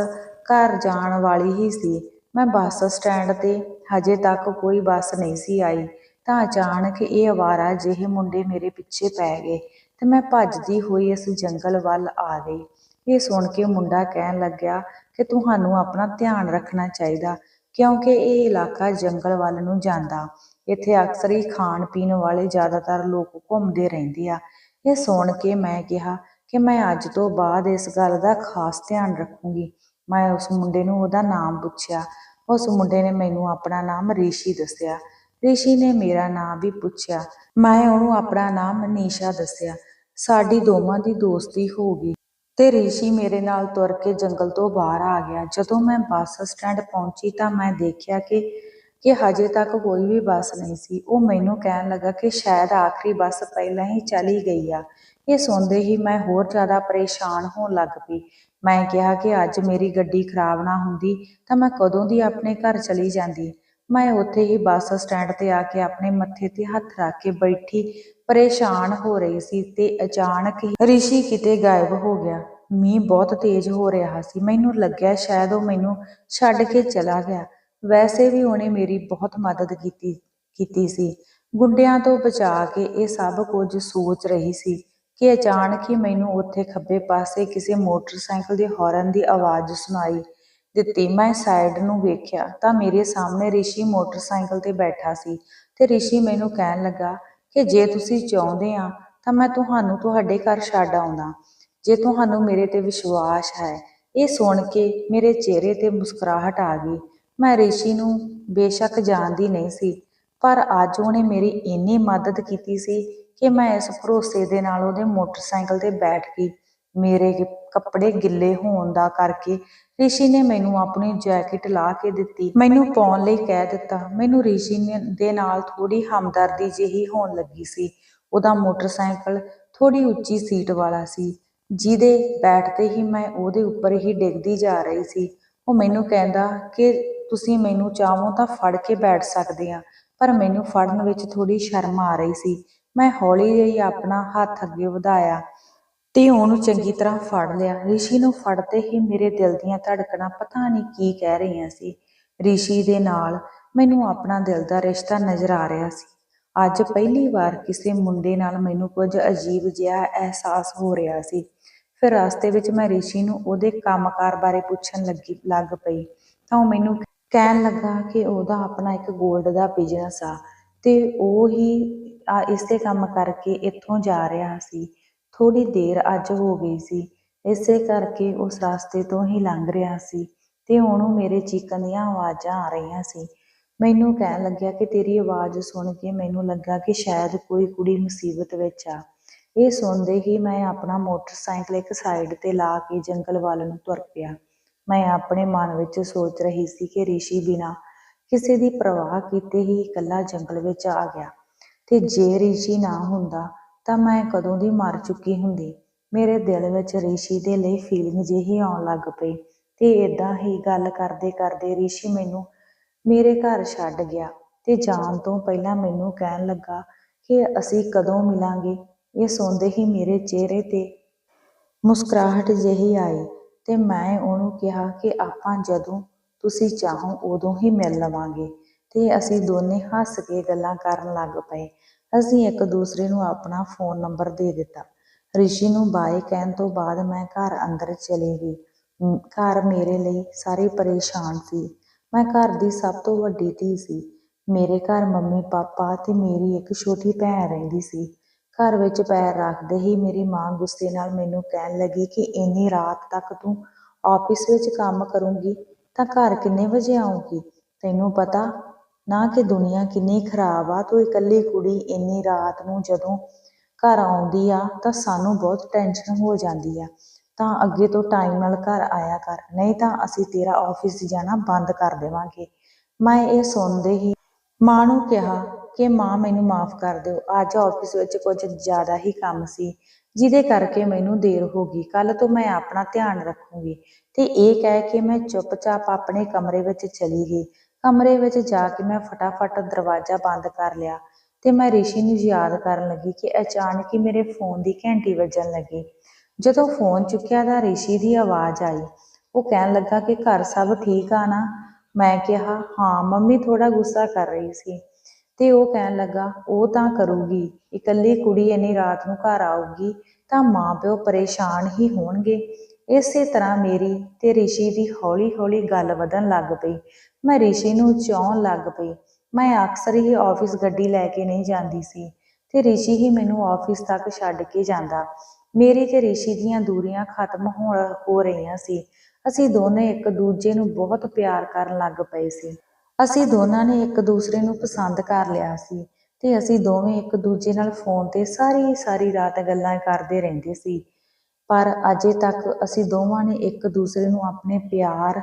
ਘਰ ਜਾਣ ਵਾਲੀ ਹੀ ਸੀ। ਮੈਂ ਬੱਸ ਸਟੈਂਡ ਤੇ ਹਜੇ ਤੱਕ ਕੋਈ ਬੱਸ ਨਹੀਂ ਸੀ ਆਈ। ਤਾਂ ਅਚਾਨਕ ਇਹ ਅਵਾਰਾ ਜਿਹੇ ਮੁੰਡੇ ਮੇਰੇ ਪਿੱਛੇ ਪੈ ਗਏ ਤੇ ਮੈਂ ਭੱਜਦੀ ਹੋਈ ਇਸ ਜੰਗਲ ਵੱਲ ਆ ਗਈ। ਇਹ ਸੁਣ ਕੇ ਮੁੰਡਾ ਕਹਿਣ ਲੱਗਿਆ ਕਿ ਤੁਹਾਨੂੰ ਆਪਣਾ ਧਿਆਨ ਰੱਖਣਾ ਚਾਹੀਦਾ, ਕਿਉਂਕਿ ਇਹ ਇਲਾਕਾ ਜੰਗਲ ਵੱਲ ਨੂੰ ਜਾਂਦਾ। ਇੱਥੇ ਅਕਸਰ ਹੀ ਖਾਣ ਪੀਣ ਵਾਲੇ ਜ਼ਿਆਦਾਤਰ ਲੋਕ ਘੁੰਮਦੇ ਰਹਿੰਦੇ ਆ। ਇਹ ਸੁਣ ਕੇ ਮੈਂ ਕਿਹਾ ਕਿ ਮੈਂ ਅੱਜ ਤੋਂ ਬਾਅਦ ਇਸ ਗੱਲ ਦਾ ਖਾਸ ਧਿਆਨ ਰੱਖੂੰਗੀ। ਮੈਂ ਉਸ ਮੁੰਡੇ ਨੂੰ ਉਹਦਾ ਨਾਮ ਪੁੱਛਿਆ। ਉਸ ਮੁੰਡੇ ਨੇ ਮੈਨੂੰ ਆਪਣਾ ਨਾਮ ਰਿਸ਼ੀ ਦੱਸਿਆ। ਰਿਸ਼ੀ ਨੇ ਮੇਰਾ ਨਾਮ ਵੀ ਪੁੱਛਿਆ। ਮੈਂ ਉਹਨੂੰ ਆਪਣਾ ਨਾਮ ਨੀਸ਼ਾ ਦੱਸਿਆ। ਸਾਡੀ ਦੋਵਾਂ ਦੀ ਦੋਸਤੀ ਹੋ ਗਈ। ਤੇ ਰਿਸ਼ੀ ਮੇਰੇ ਨਾਲ ਤੁਰ ਕੇ ਜੰਗਲ ਤੋਂ ਬਾਹਰ ਆ ਗਿਆ। ਜਦੋਂ ਮੈਂ ਬੱਸ ਸਟੈਂਡ ਪਹੁੰਚੀ ਤਾਂ ਮੈਂ ਦੇਖਿਆ ਕਿ ਕਿ ਹਜੇ ਤੱਕ ਕੋਈ ਵੀ ਬੱਸ ਨਹੀਂ ਸੀ। ਉਹ ਮੈਨੂੰ ਕਹਿਣ ਲੱਗਾ ਕਿ ਸ਼ਾਇਦ ਆਖਰੀ ਬੱਸ ਪਹਿਲਾਂ ਹੀ ਚਲੀ ਗਈ ਆ। ਇਹ ਸੁਣਦੇ ਹੀ ਮੈਂ ਹੋਰ ਜ਼ਿਆਦਾ ਪਰੇਸ਼ਾਨ ਹੋਣ ਲੱਗ ਪਈ। ਮੈਂ ਕਿਹਾ ਕਿ ਅੱਜ ਮੇਰੀ ਗੱਡੀ ਖਰਾਬ ਨਾ ਹੁੰਦੀ ਤਾਂ ਮੈਂ ਕਦੋਂ ਦੀ ਆਪਣੇ ਘਰ ਚਲੀ ਜਾਂਦੀ? ਮੈਂ ਉੱਥੇ ਹੀ ਬੱਸ ਸਟੈਂਡ ਤੇ ਆ ਕੇ ਆਪਣੇ ਮੱਥੇ ਤੇ ਹੱਥ ਰੱਖ ਕੇ ਬੈਠੀ, ਪਰੇਸ਼ਾਨ ਹੋ ਰਹੀ ਸੀ ਤੇ ਅਚਾਨਕ ਹੀ ਰਿਸ਼ੀ ਕਿਤੇ ਗਾਇਬ ਹੋ ਗਿਆ। ਮੀਂਹ ਬਹੁਤ ਤੇਜ਼ ਹੋ ਰਿਹਾ ਸੀ। ਮੈਨੂੰ ਲੱਗਿਆ ਸ਼ਾਇਦ ਉਹ ਮੈਨੂੰ ਛੱਡ ਕੇ ਚਲਾ ਗਿਆ। ਵੈਸੇ ਵੀ ਉਹਨੇ ਮੇਰੀ ਬਹੁਤ ਮਦਦ ਕੀਤੀ ਕੀਤੀ ਸੀ। ਗੁੰਡਿਆਂ ਤੋਂ ਬਚਾ ਕੇ ਇਹ ਸਭ ਕੁਝ ਸੋਚ ਰਹੀ ਸੀ ਕਿ ਅਚਾਨਕ ਹੀ ਮੈਨੂੰ ਉੱਥੇ ਖੱਬੇ ਪਾਸੇ ਕਿਸੇ ਮੋਟਰਸਾਈਕਲ ਦੇ ਹਾਰਨ ਦੀ ਆਵਾਜ਼ ਸੁਣਾਈ। ਦਿੱਤੀ। ਮੈਂ ਸਾਈਡ ਨੂੰ ਵੇਖਿਆ ਤਾਂ ਮੇਰੇ ਸਾਹਮਣੇ ਰਿਸ਼ੀ ਮੋਟਰਸਾਈਕਲ ਤੇ ਬੈਠਾ ਸੀ ਤੇ ਰਿਸ਼ੀ ਮੈਨੂੰ ਕਹਿਣ ਲੱਗਾ ਕਿ ਜੇ ਤੁਸੀਂ ਚਾਹੁੰਦੇ ਆ ਤਾਂ ਮੈਂ ਤੁਹਾਨੂੰ ਤੁਹਾਡੇ ਘਰ ਛੱਡ ਆਉਂਦਾ। ਜੇ ਤੁਹਾਨੂੰ ਮੇਰੇ ਤੇ ਵਿਸ਼ਵਾਸ ਹੈ, ਇਹ ਸੁਣ ਕੇ ਮੇਰੇ ਚਿਹਰੇ ਤੇ ਮੁਸਕਰਾਹਟ ਆ ਗਈ। ਮੈਂ ਰਿਸ਼ੀ ਨੂੰ ਬੇਸ਼ੱਕ ਜਾਣਦੀ ਨਹੀਂ ਸੀ, ਪਰ ਅੱਜ ਉਹਨੇ ਮੇਰੀ ਇੰਨੀ ਮਦਦ ਕੀਤੀ ਸੀ ਕਿ ਮੈਂ ਇਸ ਭਰੋਸੇ ਦੇ ਨਾਲ ਉਹਦੇ ਮੋਟਰਸਾਈਕਲ ਤੇ ਬੈਠ ਗਈ। ਮੇਰੇ ਕੱਪੜੇ ਗਿੱਲੇ ਹੋਣ ਦਾ ਕਰਕੇ ਰਿਸ਼ੀ ਨੇ ਮੈਨੂੰ ਆਪਣੀ ਜੈਕਟ ਲਾ ਕੇ ਦਿੱਤੀ। ਮੈਨੂੰ ਪਾਉਣ ਲਈ ਕਹਿ ਦਿੱਤਾ। ਮੈਨੂੰ ਰਿਸ਼ੀ ਨੇ ਦੇ ਨਾਲ ਥੋੜੀ ਹਮਦਰਦੀ ਜਿਹੀ ਹੋਣ ਲੱਗੀ ਸੀ। ਉਹਦਾ ਮੋਟਰਸਾਈਕਲ ਥੋੜੀ ਉੱਚੀ ਸੀਟ ਵਾਲਾ ਸੀ। ਜਿਹਦੇ ਬੈਠਦੇ ਹੀ ਮੈਂ ਉਹਦੇ ਉੱਪਰ ਹੀ ਡਿੱਗਦੀ ਜਾ ਰਹੀ ਸੀ। ਉਹ ਮੈਨੂੰ ਕਹਿੰਦਾ ਕਿ ਤੁਸੀਂ ਮੈਨੂੰ ਚਾਹੋ ਤਾਂ ਫੜ ਕੇ ਬੈਠ ਸਕਦੇ ਆ, ਪਰ ਮੈਨੂੰ ਫੜਨ ਵਿੱਚ ਥੋੜੀ ਸ਼ਰਮ ਆ ਰਹੀ ਸੀ। ਮੈਂ ਹੌਲੀ ਜਿਹੀ ਆਪਣਾ ਹੱਥ ਅੱਗੇ ਵਧਾਇਆ। ਤੇ ਉਹਨੂੰ ਚੰਗੀ ਤਰ੍ਹਾਂ ਫੜ ਲਿਆ। ਰਿਸ਼ੀ ਨੂੰ ਫੜਦੇ ਹੀ ਮੇਰੇ ਦਿਲ ਦੀਆਂ ਧੜਕਣਾਂ ਪਤਾ ਨਹੀਂ ਕੀ ਕਹਿ ਰਹੀਆਂ ਸੀ। ਰਿਸ਼ੀ ਦੇ ਨਾਲ ਮੈਨੂੰ ਆਪਣਾ ਦਿਲ ਦਾ ਰਿਸ਼ਤਾ ਨਜ਼ਰ ਆ ਰਿਹਾ ਸੀ। ਅੱਜ ਪਹਿਲੀ ਵਾਰ ਕਿਸੇ ਮੁੰਡੇ ਨਾਲ ਮੈਨੂੰ ਕੁਝ ਅਜੀਬ ਜਿਹਾ ਅਹਿਸਾਸ ਹੋ ਰਿਹਾ ਸੀ। ਫਿਰ ਰਸਤੇ ਵਿੱਚ ਮੈਂ ਰਿਸ਼ੀ ਨੂੰ ਉਹਦੇ ਕੰਮਕਾਰ ਬਾਰੇ ਪੁੱਛਣ ਲੱਗੀ, ਲੱਗ ਪਈ। ਤਾਂ ਉਹ ਮੈਨੂੰ ਕਹਿਣ ਲੱਗਾ ਕਿ ਉਹਦਾ ਆਪਣਾ ਇੱਕ 골ਡ ਦਾ ਬਿਜ਼ਨਸ ਆ ਤੇ ਉਹ ਹੀ ਇਸੇ ਕੰਮ ਕਰਕੇ ਇੱਥੋਂ ਜਾ ਰਿਹਾ ਸੀ। ਥੋੜੀ ਦੇਰ ਅੱਜ ਹੋ ਗਈ ਸੀ। ਇਸੇ ਕਰਕੇ ਉਸ ਰਸਤੇ ਤੋਂ ਹੀ ਲੰਘ ਰਿਹਾ ਸੀ ਤੇ ਉਹਨੂੰ ਮੇਰੇ ਚੀਕਣ ਦੀਆਂ ਆਵਾਜ਼ਾਂ ਆ ਰਹੀਆਂ ਸੀ। ਮੈਨੂੰ ਕਹਿਣ ਲੱਗਿਆ ਕਿ ਤੇਰੀ ਆਵਾਜ਼ ਸੁਣ ਕੇ ਮੈਨੂੰ ਲੱਗਾ ਕਿ ਸ਼ਾਇਦ ਕੋਈ ਕੁੜੀ ਮੁਸੀਬਤ ਵਿੱਚ ਆ। ਇਹ ਸੁਣਦੇ ਹੀ ਮੈਂ ਆਪਣਾ ਮੋਟਰਸਾਈਕਲ ਇੱਕ ਸਾਈਡ ਤੇ ਲਾ ਕੇ ਜੰਗਲ ਵੱਲ ਨੂੰ ਤੁਰ ਪਿਆ। ਮੈਂ ਆਪਣੇ ਮਨ ਵਿੱਚ ਸੋਚ ਰਹੀ ਸੀ ਕਿ ਰਿਸ਼ੀ ਬਿਨਾ ਕਿਸੇ ਦੀ ਪਰਵਾਹ ਕੀਤੇ ਹੀ ਇਕੱਲਾ ਜੰਗਲ ਵਿੱਚ ਆ ਗਿਆ। ਤੇ ਜੇ ਰਿਸ਼ੀ ਨਾ ਹੁੰਦਾ ਤਾਂ ਮੈਂ ਕਦੋਂ ਦੀ ਮਰ ਚੁੱਕੀ ਹੁੰਦੀ। ਮੇਰੇ ਦਿਲ ਵਿੱਚ ਰਿਸ਼ੀ ਦੇ ਲਈ ਫੀਲਿੰਗ ਜਿਹੀ ਆਉਣ ਲੱਗ ਪਈ ਤੇ ਇਦਾਂ ਹੀ ਗੱਲ ਕਰਦੇ ਕਰਦੇ ਰਿਸ਼ੀ ਮੈਨੂੰ ਮੇਰੇ ਘਰ ਛੱਡ ਗਿਆ ਤੇ ਜਾਣ ਤੋਂ ਪਹਿਲਾਂ ਮੈਨੂੰ ਕਹਿਣ ਲੱਗਾ ਕਿ ਅਸੀਂ ਕਦੋਂ ਮਿਲਾਂਗੇ। ਇਹ ਸੁਣਦੇ ਹੀ ਮੇਰੇ ਚਿਹਰੇ ਤੇ ਮੁਸਕਰਾਹਟ ਜਿਹੀ ਆਈ ਤੇ ਮੈਂ ਉਹਨੂੰ ਕਿਹਾ ਕਿ ਆਪਾਂ ਜਦੋਂ ਤੁਸੀਂ ਚਾਹੋ ਉਦੋਂ ਹੀ ਮਿਲ ਲਵਾਂਗੇ ਤੇ ਅਸੀਂ ਦੋਨੇ ਹੱਸ ਕੇ ਗੱਲਾਂ ਕਰਨ ਲੱਗ ਪਏ। ਅਸੀਂ ਇੱਕ ਦੂਸਰੇ ਨੂੰ ਆਪਣਾ ਫੋਨ ਨੰਬਰ ਦੇ ਦਿੱਤਾ। ਰਿਸ਼ੀ ਨੂੰ ਬਾਏ ਕਹਿਣ ਤੋਂ ਬਾਅਦ ਮੈਂ ਘਰ ਅੰਦਰ ਚਲੀ ਗਈ। ਘਰ ਮੇਰੇ ਲਈ ਸਾਰੇ ਪਰੇਸ਼ਾਨ ਸੀ। ਮੈਂ ਘਰ ਦੀ ਸਭ ਤੋਂ ਵੱਡੀ ਧੀ ਸੀ। ਮੇਰੇ ਘਰ ਮੰਮੀ, ਪਾਪਾ ਤੇ ਮੇਰੀ ਇੱਕ ਛੋਟੀ ਭੈਣ ਰਹਿੰਦੀ ਸੀ। ਘਰ ਵਿੱਚ ਪੈਰ ਰੱਖਦੇ ਹੀ ਮੇਰੀ ਮਾਂ ਗੁੱਸੇ ਨਾਲ ਮੈਨੂੰ ਕਹਿਣ ਲੱਗੀ ਕਿ ਇੰਨੀ ਰਾਤ ਤੱਕ ਤੂੰ ਆਫਿਸ ਵਿੱਚ ਕੰਮ ਕਰੂੰਗੀ ਤਾਂ ਘਰ ਕਿੰਨੇ ਵਜੇ ਆਊਗੀ? ਤੈਨੂੰ ਪਤਾ ਨਾ ਕਿ ਦੁਨੀਆ ਕਿੰਨੀ ਖਰਾਬ ਆ, ਤੂੰ ਇਕੱਲੀ ਕੁੜੀ ਇੰਨੀ ਰਾਤ ਨੂੰ ਜਦੋਂ ਘਰ ਆਉਂਦੀ ਆ, ਤਾਂ ਸਾਨੂੰ ਬਹੁਤ ਟੈਨਸ਼ਨ ਹੋ ਜਾਂਦੀ ਆ। ਤਾਂ ਅੱਗੇ ਤੋਂ ਟਾਈਮ ਨਾਲ ਘਰ ਆਇਆ ਕਰ, ਨਹੀਂ ਤਾਂ ਅਸੀਂ ਤੇਰਾ ਆਫਿਸ ਜਾਣਾ ਬੰਦ ਕਰ ਦੇਵਾਂਗੇ। ਮੈਂ ਇਹ ਸੁਣਦੇ ਹੀ ਮਾਂ ਨੂੰ ਕਿਹਾ ਕਿ ਮਾਂ ਮੈਨੂੰ ਮਾਫ ਕਰ ਦਿਓ, ਅੱਜ ਆਫਿਸ ਵਿੱਚ ਕੁਝ ਜ਼ਿਆਦਾ ਹੀ ਕੰਮ ਸੀ, ਜਿਹਦੇ ਕਰਕੇ ਮੈਨੂੰ ਦੇਰ ਹੋ ਗਈ। ਕੱਲ ਤੋਂ ਮੈਂ ਆਪਣਾ ਧਿਆਨ ਰੱਖੂੰਗੀ ਤੇ ਇਹ ਕਹਿ ਕੇ ਮੈਂ ਚੁੱਪਚਾਪ ਆਪਣੇ ਕਮਰੇ ਵਿੱਚ ਚਲੀ ਗਈ। ਕਮਰੇ ਵਿੱਚ ਜਾ ਕੇ ਮੈਂ ਫਟਾਫਟ ਦਰਵਾਜ਼ਾ ਬੰਦ ਕਰ ਲਿਆ ਤੇ ਮੈਂ ਰਿਸ਼ੀ ਨੂੰ ਯਾਦ ਕਰਨ ਲੱਗੀ ਕਿ ਅਚਾਨਕ ਹੀ ਮੇਰੇ ਫੋਨ ਦੀ ਘੰਟੀ ਵੱਜਣ ਲੱਗੀ। ਜਦੋਂ ਫੋਨ ਚੁੱਕਿਆ ਤਾਂ ਰਿਸ਼ੀ ਦੀ ਆਵਾਜ਼ ਆਈ। ਉਹ ਕਹਿਣ ਲੱਗਾ ਕਿ ਘਰ ਸਭ ਠੀਕ ਆ ਨਾ? ਮੈਂ ਕਿਹਾ, ਹਾਂ, ਮੰਮੀ ਥੋੜਾ ਗੁੱਸਾ ਕਰ ਰਹੀ ਸੀ। ਤੇ ਉਹ ਕਹਿਣ ਲੱਗਾ, ਉਹ ਤਾਂ ਕਰੂਗੀ। ਇਕੱਲੀ ਕੁੜੀ ਇੰਨੀ ਰਾਤ ਨੂੰ ਘਰ ਆਊਗੀ ਤਾਂ ਮਾਪਿਓ ਪਰੇਸ਼ਾਨ ਹੀ ਹੋਣਗੇ। ਇਸੇ ਤਰ੍ਹਾਂ ਮੇਰੀ ਤੇ ਰਿਸ਼ੀ ਦੀ ਹੌਲੀ-ਹੌਲੀ ਗੱਲ ਵਧਣ ਲੱਗ ਪਈ। ਮੈਂ ਰਿਸ਼ੀ ਨੂੰ ਚਾਹਣ ਲੱਗ ਪਈ। ਮੈਂ ਅਕਸਰ ਹੀ ਆਫਿਸ ਗੱਡੀ ਲੈ ਕੇ ਨਹੀਂ ਜਾਂਦੀ ਸੀ ਤੇ ਰਿਸ਼ੀ ਹੀ ਮੈਨੂੰ ਆਫਿਸ ਤੱਕ ਛੱਡ ਕੇ ਜਾਂਦਾ। ਮੇਰੀ ਤੇ ਰਿਸ਼ੀ ਦੀਆਂ ਦੂਰੀਆਂ ਖਤਮ ਹੋ ਹੋ ਰਹੀਆਂ ਸੀ। ਅਸੀਂ ਦੋਨੇ ਇੱਕ ਦੂਜੇ ਨੂੰ ਬਹੁਤ ਪਿਆਰ ਕਰਨ ਲੱਗ ਪਏ ਸੀ। ਅਸੀਂ ਦੋਨਾਂ ਨੇ ਇੱਕ ਦੂਸਰੇ ਨੂੰ ਪਸੰਦ ਕਰ ਲਿਆ ਸੀ ਤੇ ਅਸੀਂ ਦੋਵੇਂ ਇੱਕ ਦੂਜੇ ਨਾਲ ਫੋਨ ਤੇ ਸਾਰੀ ਸਾਰੀ ਰਾਤ ਗੱਲਾਂ ਕਰਦੇ ਰਹਿੰਦੇ ਸੀ। ਪਰ ਅਜੇ ਤੱਕ ਅਸੀਂ ਦੋਵਾਂ ਨੇ ਇੱਕ ਦੂਸਰੇ ਨੂੰ ਆਪਣੇ ਪਿਆਰ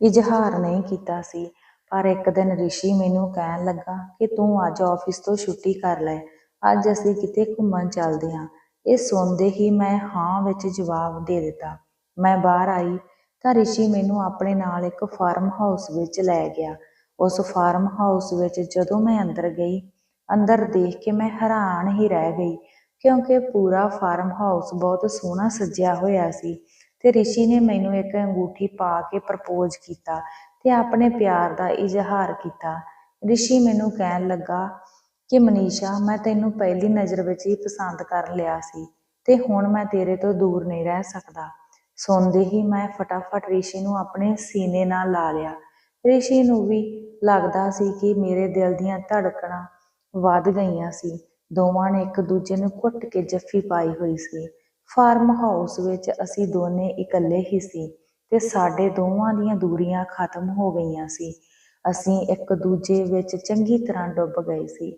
ਇਜ਼ਹਾਰ ਨਹੀਂ ਕੀਤਾ ਸੀ। ਪਰ ਇੱਕ ਦਿਨ ਰਿਸ਼ੀ ਮੈਨੂੰ ਕਹਿਣ ਲੱਗਾ ਕਿ ਤੂੰ ਅੱਜ ਆਫਿਸ ਤੋਂ ਛੁੱਟੀ ਕਰ ਲੈ। ਅੱਜ ਅਸੀਂ ਕਿਤੇ ਘੁੰਮਣ ਚੱਲਦੇ ਹਾਂ। ਇਹ ਸੁਣਦੇ ਹੀ ਮੈਂ ਹਾਂ ਵਿੱਚ ਜਵਾਬ ਦੇ ਦਿੱਤਾ। ਮੈਂ ਬਾਹਰ ਆਈ ਤਾਂ ਰਿਸ਼ੀ ਮੈਨੂੰ ਆਪਣੇ ਨਾਲ ਇੱਕ ਫਾਰਮ ਹਾਊਸ ਵਿੱਚ ਲੈ ਗਿਆ। ਉਸ ਫਾਰਮ ਹਾਊਸ ਵਿੱਚ ਜਦੋਂ ਮੈਂ ਅੰਦਰ ਗਈ, ਅੰਦਰ ਦੇਖ ਕੇ ਮੈਂ ਹੈਰਾਨ ਹੀ ਰਹਿ ਗਈ ਕਿਉਂਕਿ ਪੂਰਾ ਫਾਰਮ ਹਾਊਸ ਬਹੁਤ ਸੋਹਣਾ ਸਜਿਆ ਹੋਇਆ ਸੀ। ਤੇ ਰਿਸ਼ੀ ਨੇ ਮੈਨੂੰ ਇੱਕ ਅੰਗੂਠੀ ਪਾ ਕੇ ਪ੍ਰਪੋਜ਼ ਕੀਤਾ ਤੇ ਆਪਣੇ ਪਿਆਰ ਦਾ ਇਜ਼ਹਾਰ ਕੀਤਾ। ਰਿਸ਼ੀ ਮੈਨੂੰ ਕਹਿਣ ਲੱਗਾ ਕਿ, ਮਨੀਸ਼ਾ, ਮੈਂ ਤੈਨੂੰ ਪਹਿਲੀ ਨਜ਼ਰ ਵਿੱਚ ਹੀ ਪਸੰਦ ਕਰ ਲਿਆ ਸੀ ਤੇ ਹੁਣ ਮੈਂ ਤੇਰੇ ਤੋਂ ਦੂਰ ਨਹੀਂ ਰਹਿ ਸਕਦਾ। ਸੁਣਦੇ ਹੀ ਮੈਂ ਫਟਾਫਟ ਰਿਸ਼ੀ ਨੂੰ ਆਪਣੇ ਸੀਨੇ ਨਾਲ ਲਾ ਲਿਆ। ਰਿਸ਼ੀ ਨੂੰ ਵੀ ਲੱਗਦਾ ਸੀ ਕਿ ਮੇਰੇ ਦਿਲ ਦੀਆਂ ਧੜਕਣਾਂ ਵੱਧ ਗਈਆਂ ਸੀ। ਦੋਵਾਂ ਨੇ ਇੱਕ ਦੂਜੇ ਨੂੰ ਘੁੱਟ ਕੇ ਜੱਫੀ ਪਾਈ ਹੋਈ ਸੀ। ਫਾਰਮ ਹਾਊਸ ਵਿੱਚ ਅਸੀਂ ਦੋਨੇ ਇਕੱਲੇ ਹੀ ਸੀ ਤੇ ਸਾਡੇ ਦੋਵਾਂ ਦੀਆਂ ਦੂਰੀਆਂ ਖਤਮ ਹੋ ਗਈਆਂ ਸੀ। ਅਸੀਂ ਇੱਕ ਦੂਜੇ ਵਿੱਚ ਚੰਗੀ ਤਰ੍ਹਾਂ ਡੁੱਬ ਗਏ ਸੀ।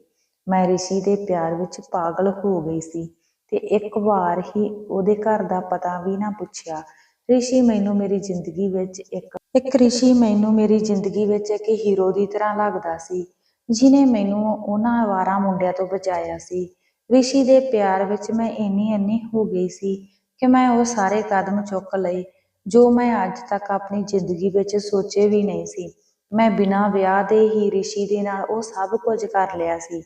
ਮੈਂ ਰਿਸ਼ੀ ਦੇ ਪਿਆਰ ਵਿੱਚ ਪਾਗਲ ਹੋ ਗਈ ਸੀ ਤੇ ਇੱਕ ਵਾਰ ਹੀ ਉਹਦੇ ਘਰ ਦਾ ਪਤਾ ਵੀ ਨਾ ਪੁੱਛਿਆ, ਰਿਸ਼ੀ, ਮੈਨੂੰ ਮੇਰੀ ਜ਼ਿੰਦਗੀ ਵਿੱਚ ਇੱਕ ਇੱਕ ਰਿਸ਼ੀ ਮੈਨੂੰ ਮੇਰੀ ਜ਼ਿੰਦਗੀ ਵਿੱਚ ਇੱਕ ਹੀਰੋ ਦੀ ਤਰ੍ਹਾਂ ਲੱਗਦਾ ਸੀ ਜਿਨੇ ਮੈਨੂੰ ਉਹਨਾਂ ਅਵਾਰਾ ਮੁੰਡਿਆਂ ਤੋਂ ਬਚਾਇਆ ਸੀ। ਰਿਸ਼ੀ ਦੇ ਪਿਆਰ ਵਿੱਚ ਮੈਂ ਇੰਨੀ ਇੰਨੀ ਹੋ ਗਈ ਸੀ ਕਿ ਮੈਂ ਉਹ ਸਾਰੇ ਕਦਮ ਚੁੱਕ ਲਏ, ਜੋ ਮੈਂ ਅੱਜ ਤੱਕ ਆਪਣੀ ਜ਼ਿੰਦਗੀ ਵਿੱਚ ਸੋਚੇ ਵੀ ਨਹੀਂ ਸੀ। ਮੈਂ ਬਿਨਾਂ ਵਿਆਹ ਦੇ ਹੀ ਰਿਸ਼ੀ ਦੇ ਨਾਲ ਉਹ ਸਭ ਕੁਝ ਕਰ ਲਿਆ ਸੀ।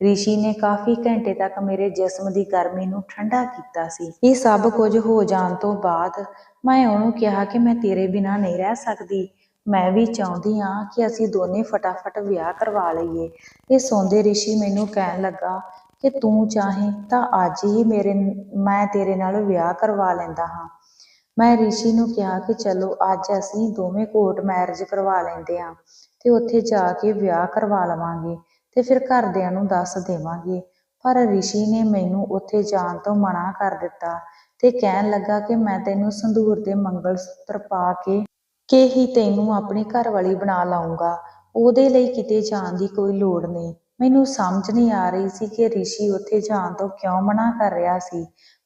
ਰਿਸ਼ੀ ਨੇ ਕਾਫੀ ਘੰਟੇ ਤੱਕ ਮੇਰੇ ਜਿਸਮ ਦੀ ਗਰਮੀ ਨੂੰ ਠੰਡਾ ਕੀਤਾ ਸੀ। ਇਹ ਸਭ ਕੁਝ ਹੋ ਜਾਣ ਤੋਂ ਬਾਅਦ ਮੈਂ ਉਹਨੂੰ ਕਿਹਾ ਕਿ ਮੈਂ ਤੇਰੇ ਬਿਨਾਂ ਨਹੀਂ ਰਹਿ ਸਕਦੀ। ਮੈਂ ਵੀ ਚਾਹੁੰਦੀ ਹਾਂ ਕਿ ਅਸੀਂ ਦੋਨੇ ਫਟਾਫਟ ਵਿਆਹ ਕਰਵਾ ਲਈਏ। ਇਹ ਸੌਂਦੇ ਰਿਸ਼ੀ ਮੈਨੂੰ ਕਹਿਣ ਲੱਗਾ ਕਿ ਤੂੰ ਚਾਹੇ ਤਾਂ ਅੱਜ ਹੀ ਮੇਰੇ ਮੈਂ ਤੇਰੇ ਨਾਲ ਵਿਆਹ ਕਰਵਾ ਲੈਂਦਾ ਹਾਂ। ਮੈਂ ਰਿਸ਼ੀ ਨੂੰ ਕਿਹਾ ਕਿ ਚਲੋ, ਅੱਜ ਅਸੀਂ ਦੋਵੇਂ ਕੋਰਟ ਮੈਰਿਜ ਕਰਵਾ ਲੈਂਦੇ ਹਾਂ ਤੇ ਉੱਥੇ ਜਾ ਕੇ ਵਿਆਹ ਕਰਵਾ ਲਵਾਂਗੇ ਤੇ ਫਿਰ ਘਰਦਿਆਂ ਨੂੰ ਦੱਸ ਦੇਵਾਂਗੇ। ਪਰ ਰਿਸ਼ੀ ਨੇ ਮੈਨੂੰ ਉੱਥੇ ਜਾਣ ਤੋਂ ਮਨਾ ਕਰ ਦਿੱਤਾ ਤੇ ਕਹਿਣ ਲੱਗਾ ਕਿ ਮੈਂ ਤੈਨੂੰ ਸੰਧੂਰ ਦੇ ਮੰਗਲ ਸੂਤਰ ਪਾ ਕੇ ਕਿ ਹੀ ਤੈਨੂੰ ਆਪਣੀ ਘਰਵਾਲੀ ਬਣਾ ਲਾਉਂਗਾ ਉਹਦੇ ਲਈ ਕਿਤੇ ਜਾਣ ਦੀ ਕੋਈ ਲੋੜ ਨਹੀਂ। ਮੈਨੂੰ ਸਮਝ ਨਹੀਂ ਆ ਰਹੀ ਸੀ ਕਿ ਰਿਸ਼ੀ ਉੱਥੇ ਜਾਣ ਤੋਂ ਕਿਉਂ ਮਨਾ ਕਰ ਰਿਹਾ ਸੀ,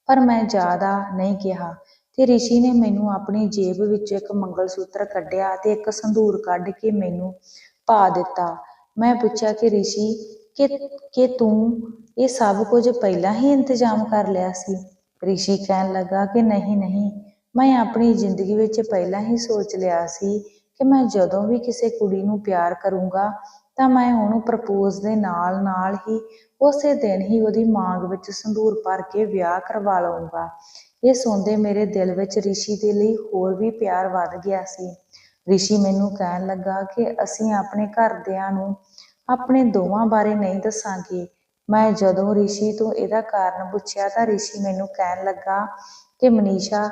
ਪਰ ਮੈਂ ਜ਼ਿਆਦਾ ਨਹੀਂ ਕਿਹਾ ਤੇ ਰਿਸ਼ੀ ਨੇ ਮੈਨੂੰ ਆਪਣੀ ਜੇਬ ਵਿੱਚ ਇੱਕ ਮੰਗਲ ਸੂਤਰ ਕੱਢਿਆ ਤੇ ਇੱਕ ਸੰਧੂਰ ਕੱਢ ਕੇ ਮੈਨੂੰ ਪਾ ਦਿੱਤਾ। ਮੈਂ ਪੁੱਛਿਆ ਕਿ ਰਿਸ਼ੀ, ਕਿ ਕਿ ਤੂੰ ਇਹ ਸਭ ਕੁਝ ਪਹਿਲਾਂ ਹੀ ਇੰਤਜ਼ਾਮ ਕਰ ਲਿਆ ਸੀ? ਰਿਸ਼ੀ ਕਹਿਣ ਲੱਗਾ ਕਿ ਨਹੀਂ ਨਹੀਂ, ਮੈਂ ਆਪਣੀ ਜ਼ਿੰਦਗੀ ਵਿੱਚ ਪਹਿਲਾਂ ਹੀ ਸੋਚ ਲਿਆ ਸੀ ਕਿ ਮੈਂ ਜਦੋਂ ਵੀ ਕਿਸੇ ਕੁੜੀ ਨੂੰ ਪਿਆਰ ਕਰੂੰਗਾ ਤਾਂ ਮੈਂ ਉਹਨੂੰ ਪ੍ਰਪੋਜ਼ ਦੇ ਨਾਲ ਨਾਲ ਹੀ ਉਸੇ ਦਿਨ ਹੀ ਉਹਦੀ ਮਾਂਗ ਵਿੱਚ ਸੰਧੂਰ ਭਰ ਕੇ ਵਿਆਹ ਕਰਵਾ ਲਵਾਂਗਾ ਇਹ ਸੁਣਦੇ ਮੇਰੇ ਦਿਲ ਵਿੱਚ ਰਿਸ਼ੀ ਦੇ ਲਈ ਹੋਰ ਵੀ ਪਿਆਰ ਵੱਧ ਗਿਆ ਸੀ। ਰਿਸ਼ੀ ਮੈਨੂੰ ਕਹਿਣ ਲੱਗਾ ਕਿ ਅਸੀਂ ਆਪਣੇ ਘਰਦਿਆਂ ਨੂੰ ਆਪਣੇ ਦੋਵਾਂ ਬਾਰੇ ਨਹੀਂ ਦੱਸਾਂਗੇ। ਮੈਂ ਜਦੋਂ ਰਿਸ਼ੀ ਤੋਂ ਇਹਦਾ ਕਾਰਨ ਪੁੱਛਿਆ ਤਾਂ ਰਿਸ਼ੀ ਮੈਨੂੰ ਕਹਿਣ ਲੱਗਾ ਕਿ ਮਨੀਸ਼ਾ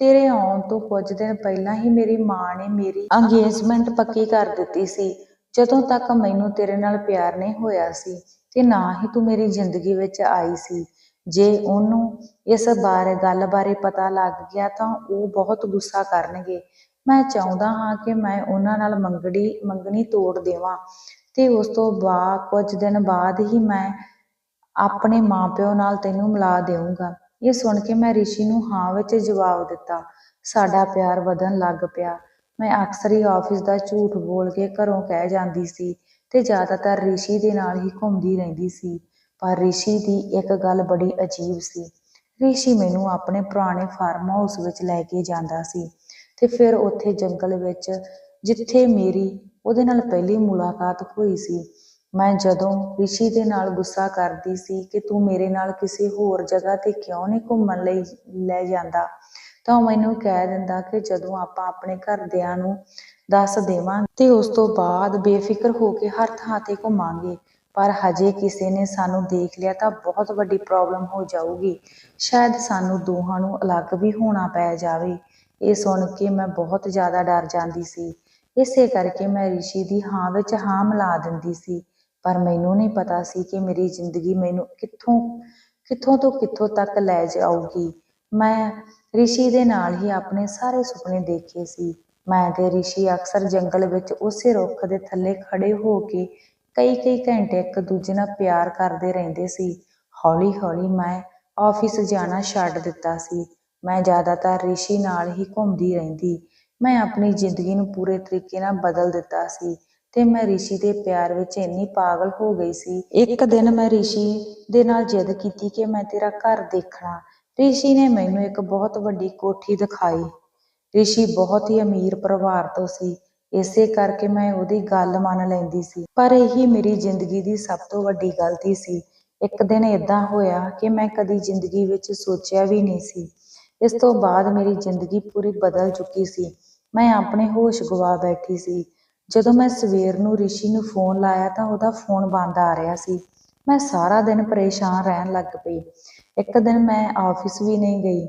ਤੇਰੇ ਆਉਣ ਤੋਂ ਕੁਝ ਦਿਨ ਪਹਿਲਾਂ ਹੀ ਮੇਰੀ ਮਾਂ ਨੇ ਮੇਰੀ ਅੰਗੇਜਮੈਂਟ ਪੱਕੀ ਕਰ ਦਿੱਤੀ ਸੀ। ਜਦੋਂ ਤੱਕ ਮੈਨੂੰ ਤੇਰੇ ਨਾਲ ਪਿਆਰ ਨਹੀਂ ਹੋਇਆ ਸੀ ਤੇ ਨਾ ਹੀ ਤੂੰ ਮੇਰੀ ਜ਼ਿੰਦਗੀ ਵਿੱਚ ਆਈ ਸੀ। ਜੇ ਉਹਨੂੰ ਇਸ ਬਾਰੇ, ਗੱਲ ਬਾਰੇ ਪਤਾ ਲੱਗ ਗਿਆ ਤਾਂ ਉਹ ਬਹੁਤ ਗੁੱਸਾ ਕਰਨਗੇ। ਮੈਂ ਚਾਹੁੰਦਾ ਹਾਂ ਕਿ ਮੈਂ ਉਹਨਾਂ ਨਾਲ ਮੰਗੜੀ ਮੰਗਣੀ ਤੋੜ ਦੇਵਾਂ ਤੇ ਉਸ ਤੋਂ ਬਾਅਦ ਕੁਝ ਦਿਨ ਬਾਅਦ ਹੀ ਮੈਂ ਆਪਣੇ ਮਾਪਿਓ ਨਾਲ ਤੈਨੂੰ ਮਿਲਾ ਦੇਵਾਂਗਾ ਇਹ ਸੁਣ ਕੇ ਮੈਂ ਰਿਸ਼ੀ ਨੂੰ ਹਾਂ ਵਿੱਚ ਜਵਾਬ ਦਿੱਤਾ। ਸਾਡਾ ਪਿਆਰ ਵਧਣ ਲੱਗ ਪਿਆ। ਮੈਂ ਅਕਸਰ ਹੀ ਆਫਿਸ ਦਾ ਝੂਠ ਬੋਲ ਕੇ ਘਰੋਂ ਕਹਿ ਜਾਂਦੀ ਸੀ ਤੇ ਜ਼ਿਆਦਾਤਰ ਰਿਸ਼ੀ ਦੇ ਨਾਲ ਹੀ ਘੁੰਮਦੀ ਰਹਿੰਦੀ ਸੀ, ਪਰ ਰਿਸ਼ੀ ਦੀ ਇੱਕ ਗੱਲ ਬੜੀ ਅਜੀਬ ਸੀ। ਰਿਸ਼ੀ ਮੈਨੂੰ ਆਪਣੇ ਪੁਰਾਣੇ ਫਾਰਮ ਹਾਊਸ ਵਿੱਚ ਲੈ ਕੇ ਜਾਂਦਾ ਸੀ ਤੇ ਫਿਰ ਉੱਥੇ ਜੰਗਲ ਵਿੱਚ ਜਿੱਥੇ ਮੇਰੀ ਉਹਦੇ ਨਾਲ ਪਹਿਲੀ ਮੁਲਾਕਾਤ ਹੋਈ ਸੀ, ਮੈਂ ਜਦੋਂ ਰਿਸ਼ੀ ਦੇ ਨਾਲ ਗੁੱਸਾ ਕਰਦੀ ਸੀ ਕਿ ਤੂੰ ਮੇਰੇ ਨਾਲ ਕਿਸੇ ਹੋਰ ਜਗ੍ਹਾ ਤੇ ਕਿਉਂ ਨਹੀਂ ਘੁੰਮਣ ਲਈ ਲੈ ਜਾਂਦਾ ਤਾਂ ਉਹ ਮੈਨੂੰ ਕਹਿ ਦਿੰਦਾ ਕਿ ਜਦੋਂ ਆਪਾਂ ਆਪਣੇ ਘਰਦਿਆਂ ਨੂੰ ਦੱਸ ਦੇਵਾਂਗੇ, ਤੇ ਉਸ ਤੋਂ ਬਾਅਦ ਬੇਫਿਕਰ ਹੋ ਕੇ ਹਰ ਥਾਂ ਤੇ ਘੁੰਮਾਂਗੇ। ਪਰ ਹਜੇ ਕਿਸੇ ਨੇ ਸਾਨੂੰ ਦੇਖ ਲਿਆ ਤਾਂ ਬਹੁਤ ਵੱਡੀ ਪ੍ਰੋਬਲਮ ਹੋ ਜਾਊਗੀ। ਸ਼ਾਇਦ ਸਾਨੂੰ ਦੋਹਾਂ ਨੂੰ ਅਲੱਗ ਵੀ ਹੋਣਾ ਪੈ ਜਾਵੇ। ਇਹ ਸੁਣ ਕੇ ਮੈਂ ਬਹੁਤ ਜ਼ਿਆਦਾ ਡਰ ਜਾਂਦੀ ਸੀ। ਇਸੇ ਕਰਕੇ ਮੈਂ ਰਿਸ਼ੀ ਦੀ ਹਾਂ ਵਿੱਚ ਹਾਂ ਮਿਲਾ ਦਿੰਦੀ ਸੀ। ਪਰ ਮੈਨੂੰ ਨਹੀਂ ਪਤਾ ਸੀ ਕਿ ਮੇਰੀ ਜ਼ਿੰਦਗੀ ਮੈਨੂੰ ਕਿੱਥੋਂ ਕਿੱਥੋਂ ਤੋਂ ਕਿੱਥੋਂ ਤੱਕ ਲੈ ਜਾਊਗੀ। ਮੈਂ ਰਿਸ਼ੀ ਦੇ ਨਾਲ ਹੀ ਆਪਣੇ ਸਾਰੇ ਸੁਪਨੇ ਦੇਖੇ ਸੀ। ਮੈਂ ਤੇ ਰਿਸ਼ੀ ਅਕਸਰ ਜੰਗਲ ਵਿੱਚ ਉਸੇ ਰੁੱਖ ਦੇ ਥੱਲੇ ਖੜੇ ਹੋ ਕੇ ਕਈ ਕਈ ਘੰਟੇ ਇੱਕ ਦੂਜੇ ਨਾਲ ਪਿਆਰ ਕਰਦੇ ਰਹਿੰਦੇ ਸੀ। ਹੌਲੀ ਹੌਲੀ ਮੈਂ ਆਫਿਸ ਜਾਣਾ ਛੱਡ ਦਿੱਤਾ ਸੀ। ਮੈਂ ਜ਼ਿਆਦਾਤਰ ਰਿਸ਼ੀ ਨਾਲ ਹੀ ਘੁੰਮਦੀ ਰਹਿੰਦੀ। ਮੈਂ ਆਪਣੀ ਜ਼ਿੰਦਗੀ ਨੂੰ ਪੂਰੇ ਤਰੀਕੇ ਨਾਲ ਬਦਲ ਦਿੱਤਾ ਸੀ ਤੇ ਮੈਂ ਰਿਸ਼ੀ ਦੇ ਪਿਆਰ ਵਿੱਚ ਇੰਨੀ ਪਾਗਲ ਹੋ ਗਈ ਸੀ। ਇੱਕ ਦਿਨ ਮੈਂ ਰਿਸ਼ੀ ਦੇ ਨਾਲ ਜਿੱਦ ਕੀਤੀ ਕਿ ਮੈਂ ਤੇਰਾ ਘਰ ਦੇਖਣਾ। ਰਿਸ਼ੀ ਨੇ ਮੈਨੂੰ ਇੱਕ ਬਹੁਤ ਵੱਡੀ ਕੋਠੀ ਦਿਖਾਈ। ਰਿਸ਼ੀ ਬਹੁਤ ਹੀ ਅਮੀਰ ਪਰਿਵਾਰ ਤੋਂ ਸੀ। ਇਸੇ ਕਰਕੇ ਮੈਂ ਉਹਦੀ ਗੱਲ ਮੰਨ ਲੈਂਦੀ ਸੀ। ਪਰ ਇਹੀ ਮੇਰੀ ਜ਼ਿੰਦਗੀ ਦੀ ਸਭ ਤੋਂ ਵੱਡੀ ਗਲਤੀ ਸੀ। ਇੱਕ ਦਿਨ ਇਦਾਂ ਹੋਇਆ ਕਿ ਮੈਂ ਕਦੀ ਜ਼ਿੰਦਗੀ ਵਿੱਚ ਸੋਚਿਆ ਵੀ ਨਹੀਂ ਸੀ। ਇਸ ਤੋਂ ਬਾਅਦ ਮੇਰੀ ਜ਼ਿੰਦਗੀ ਪੂਰੀ ਬਦਲ ਚੁੱਕੀ ਸੀ। ਮੈਂ ਆਪਣੇ ਹੋਸ਼ ਗਵਾ ਬੈਠੀ ਸੀ। ਜਦੋਂ ਮੈਂ ਸਵੇਰ ਨੂੰ ਰਿਸ਼ੀ ਨੂੰ ਫੋਨ ਲਾਇਆ ਤਾਂ ਉਹਦਾ ਫੋਨ ਬੰਦ ਆ ਰਿਹਾ ਸੀ। ਮੈਂ ਸਾਰਾ ਦਿਨ ਪਰੇਸ਼ਾਨ ਰਹਿਣ ਲੱਗ ਪਈ। ਇੱਕ ਦਿਨ ਮੈਂ ਆਫਿਸ ਵੀ ਨਹੀਂ ਗਈ।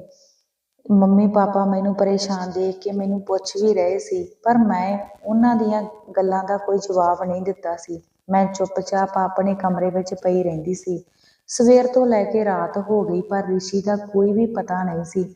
ਮੰਮੀ ਪਾਪਾ ਮੈਨੂੰ ਪਰੇਸ਼ਾਨ ਦੇਖ ਕੇ ਮੈਨੂੰ ਪੁੱਛ ਵੀ ਰਹੇ ਸੀ, ਪਰ ਮੈਂ ਉਹਨਾਂ ਦੀਆਂ ਗੱਲਾਂ ਦਾ ਕੋਈ ਜਵਾਬ ਨਹੀਂ ਦਿੱਤਾ ਸੀ। ਮੈਂ ਚੁੱਪਚਾਪ ਆਪਣੇ ਕਮਰੇ ਵਿੱਚ ਪਈ ਰਹਿੰਦੀ ਸੀ। ਸਵੇਰ ਤੋਂ ਲੈ ਕੇ ਰਾਤ ਹੋ ਗਈ, ਪਰ ਰਿਸ਼ੀ ਦਾ ਕੋਈ ਵੀ ਪਤਾ ਨਹੀਂ ਸੀ।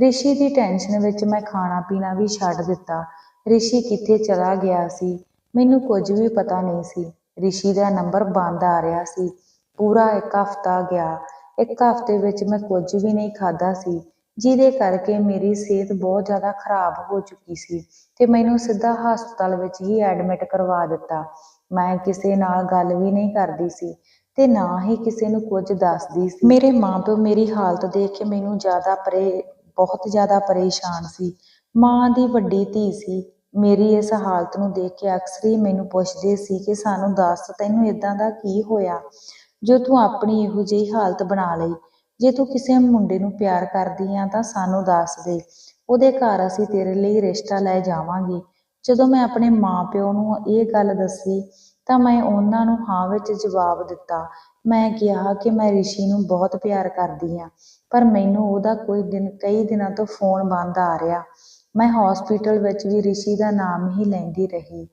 ਰਿਸ਼ੀ ਦੀ ਟੈਨਸ਼ਨ ਵਿੱਚ ਮੈਂ ਖਾਣਾ ਪੀਣਾ ਵੀ ਛੱਡ ਦਿੱਤਾ। ਰਿਸ਼ੀ ਕਿੱਥੇ ਚਲਾ ਗਿਆ ਸੀ, ਮੈਨੂੰ ਕੁਝ ਵੀ ਪਤਾ ਨਹੀਂ ਸੀ। ਰਿਸ਼ੀ ਦਾ ਨੰਬਰ ਬੰਦ ਆ ਰਿਹਾ ਸੀ। ਪੂਰਾ ਇੱਕ ਹਫ਼ਤਾ ਗਿਆ। ਇੱਕ ਹਫ਼ਤੇ ਵਿੱਚ ਮੈਂ ਕੁਝ ਵੀ ਨਹੀਂ ਖਾਦਾ ਸੀ, ਜਿਹਦੇ ਕਰਕੇ ਮੇਰੀ ਸਿਹਤ ਬਹੁਤ ਜ਼ਿਆਦਾ ਖਰਾਬ ਹੋ ਚੁੱਕੀ ਸੀ ਤੇ ਮੈਨੂੰ ਸਿੱਧਾ ਹਸਪਤਾਲ ਵਿੱਚ ਹੀ ਐਡਮਿਟ ਕਰਵਾ ਦਿੱਤਾ। ਮੈਂ ਕਿਸੇ ਨਾਲ ਗੱਲ ਵੀ ਨਹੀਂ ਕਰਦੀ ਸੀ ਤੇ ਨਾ ਹੀ ਕਿਸੇ ਨੂੰ ਕੁਝ ਦੱਸਦੀ ਸੀ। ਮੇਰੇ ਮਾਪੇ ਮੇਰੀ ਹਾਲਤ ਦੇਖ ਕੇ ਮੈਨੂੰ ਜ਼ਿਆਦਾ ਪਰੇ, ਬਹੁਤ ਜ਼ਿਆਦਾ ਪਰੇਸ਼ਾਨ ਸੀ। ਮਾਂ ਦੀ ਵੱਡੀ ਧੀ ਸੀ। ਮੇਰੀ ਇਸ ਹਾਲਤ ਨੂੰ ਦੇਖ ਕੇ ਅਕਸਰ ਹੀ ਮੈਨੂੰ ਪੁੱਛਦੇ ਸੀ ਕਿ ਸਾਨੂੰ ਦੱਸ ਤੈਨੂੰ ਇਦਾਂ ਦਾ ਕੀ ਹੋਇਆ? ਜੋ ਤੂੰ ਆਪਣੀ ਇਹੋ ਜਿਹੀ ਹਾਲਤ ਬਣਾ ਲਈ, ਜੇ ਤੂੰ ਕਿਸੇ ਮੁੰਡੇ ਨੂੰ ਪਿਆਰ ਕਰਦੀ ਆ ਤਾਂ ਸਾਨੂੰ ਦੱਸ ਦੇ, ਉਹਦੇ ਘਰ ਅਸੀਂ ਤੇਰੇ ਲਈ ਰਿਸ਼ਤਾ ਲੈ ਜਾਵਾਂਗੇ। ਜਦੋਂ ਮੈਂ ਆਪਣੇ ਮਾਪਿਓ ਨੂੰ ਇਹ ਗੱਲ ਦੱਸੀ ਤਾਂ ਮੈਂ ਉਹਨਾਂ ਨੂੰ ਹਾਂ ਵਿੱਚ ਜਵਾਬ ਦਿੱਤਾ। ਮੈਂ ਕਿਹਾ ਕਿ ਮੈਂ ਰਿਸ਼ੀ ਨੂੰ ਬਹੁਤ ਪਿਆਰ ਕਰਦੀ ਆ, ਪਰ ਮੈਨੂੰ ਉਹਦਾ ਕੋਈ ਦਿਨ, ਕਈ ਦਿਨਾਂ ਤੋਂ ਫੋਨ ਬੰਦ ਆ ਰਿਹਾ। ਮੈਂ ਹਸਪੀਟਲ ਵਿੱਚ ਵੀ ਰਿਸ਼ੀ ਦਾ ਨਾਮ ਹੀ ਲੈਂਦੀ ਰਹੀ।